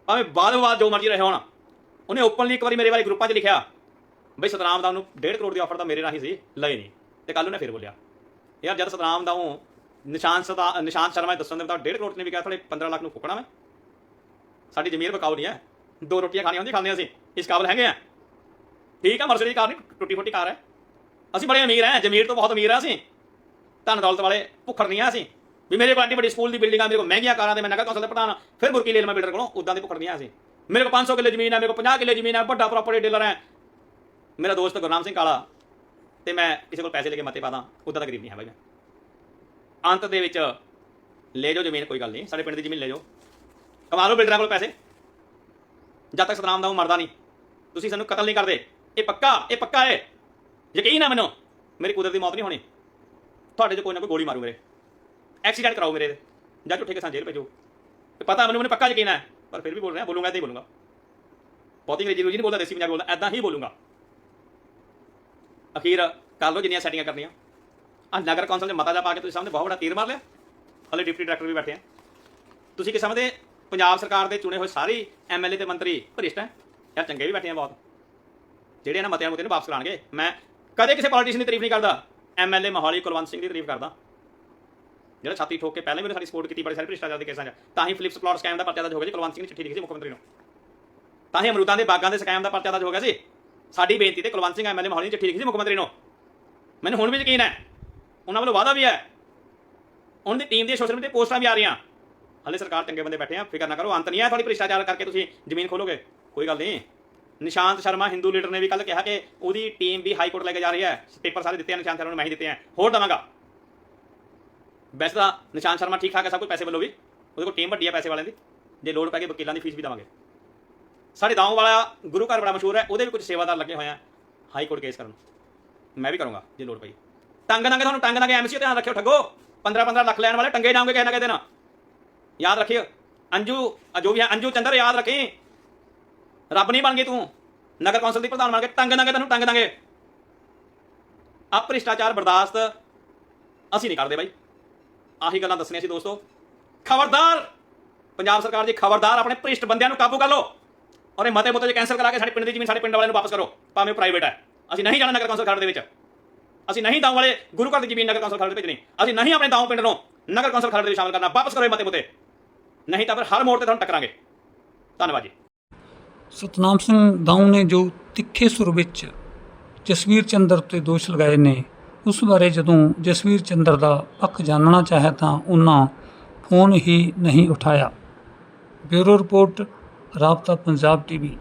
[SPEAKER 2] ਭਾਵੇਂ ਬਾਅਦ ਬਾਅਦ ਜੋ ਮਰਜ਼ੀ ਰਹੇ ਹੋਣ। ਉਹਨੇ ਓਪਨਲੀ ਇੱਕ ਵਾਰੀ ਮੇਰੇ ਬਾਰੇ ਗਰੁੱਪਾਂ 'ਚ ਲਿਖਿਆ। ਬਈ ਸਤਨਾਮ ਦਾ ਉਹਨੂੰ 1.5 ਕਰੋੜ ਦੀ ਆਫਰ ਤਾਂ ਮੇਰੇ ਨਾਲ ਹੀ ਸੀ, ਲਈ ਨਹੀਂ। ਤੇ ਕੱਲ ਉਹਨੇ ਫਿਰ ਬੋਲਿਆ, ਯਾਰ ਜਦ ਸਤਨਾਮ ਦਾ ਉਹ ਨਿਸ਼ਾਨ ਸਦਾ, ਨਿਸ਼ਾਨ ਸ਼ਰਮਾ ਦੱਸਣ ਦੇ ਮੁਤਾਬਕ 1.5 ਕਰੋੜ ਨੇ ਵੀ ਕਿਹਾ ਥੋੜੇ 15 ਲੱਖ ਨੂੰ ਫੁੱਕਣਾ ਮੈਂ। ਸਾਡੀ ਜ਼ਮੀਰ ਬਕਾਉ ਨਹੀਂ ਹੈ। ਦੋ ਰੋਟੀਆਂ ਖਾਣੀਆਂ ਹੁੰਦੀ ਖਾਂਦੇ ਅਸੀਂ। ਇਸ ਕਾਬਲ ਹੈਗੇ ਆ। ਠੀਕ ਆ, ਮਰਸਡੀ ਕਾਰ ਨਹੀਂ ਟੁੱਟੀ ਫੁੱਟੀ ਕਾਰ ਹੈ ਅਸੀਂ ਬੜੇ ਅਮੀਰ ਹਾਂ ਜ਼ਮੀਰ ਤੋਂ ਬਹੁਤ ਅਮੀਰ ਆ ਅਸੀਂ। ਧਨ ਦੌਲਤ ਵਾਲੇ ਭੁੱਖੜ ਨਹੀਂ ਆ ਅਸੀਂ। ਵੀ ਮੇਰੇ ਕੋਲ ਐਡੀ ਵੱਡੀ ਸਕੂਲ ਦੀ ਬਿਲਡਿੰਗ ਆ, ਮੇਰੇ ਕੋਲ ਮਹਿੰਗੀਆਂ ਕਾਰਾਂ ਦੇ, ਮੈਂ ਨਗਰ ਕੌਂਸਲ ਦੇ ਪ੍ਰਧਾਨ ਫਿਰ ਬੁਰਕੀ ਲੈ ਲਵਾਂ ਬਿਲਡਰ ਕੋਲੋਂ ਉਦਾਂ ਦੇ ਭੁੱਖੜ ਨਹੀਂ ਆ ਅਸੀਂ। ਮੇਰੇ ਕੋਲ 500 ਕਿੱਲੇ ਜ਼ਮੀਨ ਆ, ਮੇਰੇ ਕੋਲ 50 ਕਿੱਲੇ ਜ਼ਮੀਨ ਆ, ਵੱਡਾ ਪ੍ਰਾਪਰਟੀ ਡੀਲਰ ਹੈ ਮੇਰਾ ਦੋਸਤ ਗੁਰਨਾਮ ਸਿੰਘ ਕਾਲਾ, ਤੇ ਮੈਂ ਕਿਸੇ ਕੋਲ ਪੈਸੇ ਲੈ ਕੇ ਮਤੇ ਪਾਦਾ ਉਦਾਂ ਦਾ ਗਰੀਬ ਨਹੀਂ ਹੈ ਬਾਈ ਮੈਂ ਅੰਤ ਦੇ ਵਿੱਚ, ਲੈ ਜਾਓ ਜ਼ਮੀਨ, ਕੋਈ ਗੱਲ ਨਹੀਂ, ਸਾਡੇ ਪਿੰਡ ਦੀ ਜ਼ਮੀਨ ਲੈ ਜਾਓ। ਕਮਾ ਲਓ ਬਿਲਡਰਾਂ ਕੋਲ ਪੈਸੇ। ਜਦ ਤੱਕ ਸਤਨਾਮ ਦਾ ਉਹ ਮਰਦਾ ਨਹੀਂ। ਤੁਸੀਂ ਸਾਨੂੰ ਕਤਲ ਨਹੀਂ ਕਰਦੇ। ਇਹ ਪੱਕਾ ਇਹ ਪੱਕਾ ਹੈ। ਯਕੀਨ ਹੈ ਮੈਨੂੰ? ਮੇਰੀ ਕੁਦਰਤੀ ਮੌਤ ਨਹੀਂ ਹੋਣੀ। ਤੁਹਾਡੇ 'ਚ ਕੋਈ ਨਾ ਕੋਈ ਗੋਲੀ ਮਾਰੂ ਮੇਰੇ। ਐਕਸੀਡੈਂਟ ਕਰਾਓ ਮੇਰੇ ਤੇ। ਜਾਂ ਝੂਠੇ ਕਿਸਾਨ ਜੇਲ੍ਹ ਭੇਜੋ। ਤੇ ਪਤਾ ਮੈਨੂੰ ਮੈਨੂੰ ਪੱਕਾ ਯਕੀਨ ਹੈ। ਪਰ ਫਿਰ ਵੀ ਬੋਲ ਰਿਹਾ, ਬੋਲੂੰਗਾ, ਏਦਾਂ ਹੀ ਬੋਲੂੰਗਾ। ਬਹੁਤੀ ਅੰਗਰੇਜ਼ੀ ਰੂਜੀ ਨਹੀਂ ਬੋਲਦਾ, ਦੇਸੀ ਪੰਜਾਬੀ ਬੋਲਦਾ ਐਦਾਂ ਹੀ ਬੋਲੂੰਗਾ। ਅਖੀਰ ਕਰ ਲਓ ਜਿੰਨੀਆਂ ਸੈਟਿੰਗਾਂ ਕਰਨੀਆਂ। ਆ ਨਗਰ ਕੌਂਸਲ ਦੇ ਮਤਾ ਜਾ ਪਾ ਕੇ ਤੁਸੀਂ ਸਾਹਮਣੇ ਬਹੁਤ ਵੱਡਾ ਤੀਰ ਮਾਰ ਲਿਆ। ਹਲੇ ਡਿਪਟੀ ਡਾਇਰੈਕਟਰ ਵੀ ਬੈਠੇ ਆ। ਤੁਸੀਂ ਕਿ ਸਮਝਦੇ? ਪੰਜਾਬ ਸਰਕਾਰ ਦੇ ਚੁਣੇ ਹੋਏ ਸਾਰੇ ਐਮਐਲਏ ਤੇ ਮੰਤਰੀ ਭ੍ਰਿਸ਼ਟ ਹੈ। ਯਾਰ ਚੰਗੇ ਵੀ ਬੈਠੇ ਆ ਬਹੁਤ। ਜਿਹੜੇ ਇਹਨਾਂ ਮਤਿਆਂ ਨੂੰ ਨੂੰ ਵਾਪਸ ਕਰਾਣਗੇ ਮੈਂ ਕਦੇ ਕਿਸੇ ਪੋਲੀਟੀਸ਼ੀਅਨ ਦੀ ਤਾਰੀਫ ਨਹੀਂ ਕਰਦਾ। ਐਮਐਲਏ ਮੋਹਾਲੀ ਕੁਲਵੰਤ ਸਿੰਘ ਦੀ ਤਾਰੀਫ ਕਰਦਾ। ਜਿਹੜਾ ਛਾਤੀ ਠੋਕ ਕੇ ਪਹਿਲਾਂ ਵੀ ਸਾਡੀ ਸਪੋਰਟ ਕੀਤੀ, ਬੜੇ ਸਾਰੇ ਭ੍ਰਿਸ਼ਟਾਚਾਰ ਦੇ ਕੇਸਾਂ 'ਚ। ਤਾਂ ਹੀ ਫਿਲਿਪਸ ਪਲਾਟ ਸਕੈਮ ਦਾ ਪਰਚਾ ਦਰਜ ਹੋ ਗਿਆ ਜੀ ਕੁਲਵੰਤ ਸਿੰਘ ਨੇ ਚਿੱਠੀ ਲਿਖੀ ਸੀ ਮੁੱਖ ਮੰਤਰੀ ਨੂੰ। ਤਾਂ ਹੀ ਅਮਰੂਦਾਂ ਦੇ ਬਾਗਾਂ ਦੇ ਸਕੈਮ ਦਾ ਪਰਚਾ ਦਰਜ ਹੋ ਗਿਆ ਸੀ। ਸਾਡੀ ਬੇਨਤੀ ਤੇ ਕੁਲਵੰਤ ਸਿੰਘ ਐਮਐਲਏ ਮੋਹਾਲੀ ਨੇ ਚਿੱਠੀ ਲਿਖੀ ਸੀ ਮੁੱਖ ਮੰਤਰੀ ਨੂੰ। ਮੈਨੂੰ ਹੁਣ ਵੀ ਯਕੀਨ ਹੈ। ਉਹਨਾਂ ਵੱਲੋਂ ਵਾਅਦਾ ਵੀ ਹੈ। ਉਹਨਾਂ ਦੀ ਟੀਮ ਦੀਆਂ ਸੋਸ਼ਲ ਮੀਡੀਆ ਪੋਸਟਾਂ ਵੀ ਆ ਰਹੀਆਂ। ਹਲੇ ਸਰਕਾਰ ਚੰਗੇ ਬੰਦੇ ਬੈਠੇ ਆ, ਫਿਕਰ ਨਾ ਕਰੋ, ਅੰਤ ਨਹੀਂ ਹੈ ਤੁਹਾਡੀ ਭ੍ਰਿਸ਼ਟਾਚਾਰ ਕਰਕੇ ਤੁਸੀਂ ਜ਼ਮੀਨ ਖੋਲੋਗੇ? ਕੋਈ ਗੱਲ ਨਹੀਂ। ਨਿਸ਼ਾਂਤ ਸ਼ਰਮਾ, ਹਿੰਦੂ ਲੀਡਰ ਨੇ ਵੀ ਕੱਲ ਕਿਹਾ ਕਿ ਉਹਦੀ ਟੀਮ ਵੀ ਹਾਈ ਕੋਰਟ ਲੈ ਕੇ ਜਾ ਰਹੀ ਹੈ। ਪੇਪਰ ਸਾਰੇ ਦਿੱਤੇ ਆ, ਨਿਸ਼ਾਂਤ ਸ਼ਰਮਾ ਨੂੰ ਮੈਂ ਹੀ ਦਿੱਤੇ ਆ। ਹੋਰ ਦਵਾਂਗਾ। ਵੈਸੇ ਤਾਂ ਨਿਸ਼ਾਂਤ ਸ਼ਰਮਾ ਠੀਕ ਠਾਕ ਹੈ ਸਭ ਕੁਝ ਪੈਸੇ ਵੱਲੋਂ ਵੀ। ਉਹਦੇ ਕੋਲ ਟੀਮ ਵੱਡੀ ਹੈ ਪੈਸੇ ਵਾਲਿਆਂ ਦੀ। ਜੇ ਲੋੜ ਪੈ ਗਈ ਵਕੀਲਾਂ ਦੀ ਫੀਸ ਵੀ ਦੇਵਾਂਗੇ। ਸਾਡੇ ਦਾਉਂ ਵਾਲਾ ਗੁਰੂ ਘਰ ਬੜਾ ਮਸ਼ਹੂਰ ਹੈ, ਉਹਦੇ ਵੀ ਕੁਝ ਸੇਵਾਦਾਰ ਲੱਗੇ ਹੋਏ ਆ ਹਾਈ ਕੋਰਟ ਕੇਸ ਕਰਨ ਮੈਂ ਵੀ ਕਰੂੰਗਾ, ਜੇ ਲੋੜ ਪਈ। ਟੰਗ ਨਾਂਗੇ ਤੁਹਾਨੂੰ, ਟੰਗ ਨਾਂਗੇ ਐਮਸੀ ਧਿਆਨ ਰੱਖਿਓ, ਠੱਗੋ। 15 15 ਲੱਖ ਲੈਣ ਵਾਲੇ, ਟੰਗੇ ਜਾਓਗੇ ਕਿਸੇ ਨਾ ਕਿਸੇ ਦਿਨ। ਯਾਦ ਰੱਖਿਓ, ਅੰਜੂ ਆ ਜੋ ਵੀ ਹੈ, ਅੰਜੂ ਚੰਦਰ, ਯਾਦ ਰੱਖੀ। ਰੱਬ ਨਹੀਂ ਬਣ ਗਈ ਤੂੰ। ਨਗਰ ਕੌਂਸਲ ਦੀ ਪ੍ਰਧਾਨ ਬਣ ਕੇ ਟੰਗ ਦਾਂਗੇ ਤੈਨੂੰ, ਟੰਗ ਦਾਂਗੇ। ਆ ਭ੍ਰਿਸ਼ਟਾਚਾਰ ਬਰਦਾਸ਼ਤ ਅਸੀਂ ਨਹੀਂ ਕਰਦੇ ਬਾਈ। ਆਹੀ ਗੱਲਾਂ ਦੱਸਣੀਆਂ ਸੀ ਦੋਸਤੋ। ਖਬਰਦਾਰ! ਪੰਜਾਬ ਸਰਕਾਰ ਜੀ ਖਬਰਦਾਰ ਆਪਣੇ ਭ੍ਰਿਸ਼ਟ ਬੰਦਿਆਂ ਨੂੰ ਕਾਬੂ ਕਰ ਲਓ। ਔਰ ਇਹ ਮਤੇ ਮੁੱਤੇ ਜੇ ਕੈਂਸਲ ਕਰਾ ਕੇ ਸਾਡੇ ਪਿੰਡ ਦੀ ਜ਼ਮੀਨ ਸਾਡੇ ਪਿੰਡ ਵਾਲਿਆਂ ਨੂੰ ਵਾਪਸ ਕਰੋ। ਭਾਵੇਂ ਪ੍ਰਾਈਵੇਟ ਹੈ। ਅਸੀਂ ਨਹੀਂ ਜਾਣਾ ਨਗਰ ਕੌਂਸਲ ਖਰੜ ਦੇ ਵਿੱਚ। ਅਸੀਂ ਨਹੀਂ ਦਾਉ ਵਾਲੇ ਗੁਰੂ ਘਰ ਦੀ ਜ਼ਮੀਨ ਨਗਰ ਕੌਂਸਲ ਖਰੜ ਦੇ ਨਹੀਂ। ਅਸੀਂ ਨਹੀਂ ਆਪਣੇ ਦਾਉ ਪਿੰਡ ਨੂੰ ਨਗਰ ਕੌਂਸਲ ਖਰੜ ਦੇ ਵਿੱਚ ਸ਼ਾਮਲ ਕਰਨਾ। ਵਾਪਸ ਕਰੋ ਇਹ ਮਤੇ ਮੁਤੇ। ਨਹੀਂ ਤਾਂ ਫਿਰ ਹਰ ਮੋੜ ਤੇ ਤੁਹਾਨੂੰ ਟੱਕਰਾਂਗੇ। ਧੰਨਵਾਦ ਜੀ।
[SPEAKER 1] ਸਤਨਾਮ ਸਿੰਘ ਦਾਊ ਨੇ ਜੋ ਤਿੱਖੇ ਸੁਰ ਵਿੱਚ ਜਸਵੀਰ ਚੰਦਰ ਤੇ ਦੋਸ਼ ਲਗਾਏ ਨੇ, ਉਸ ਬਾਰੇ ਜਦੋਂ ਜਸਵੀਰ ਚੰਦਰ ਦਾ ਪੱਖ ਜਾਣਨਾ ਚਾਹਿਆ ਤਾਂ ਉਹਨਾਂ ਫੋਨ ਹੀ ਨਹੀਂ ਉਠਾਇਆ। ਬਿਊਰੋ ਰਿਪੋਰਟ, ਰਾਬਤਾ ਪੰਜਾਬ ਟੀਵੀ।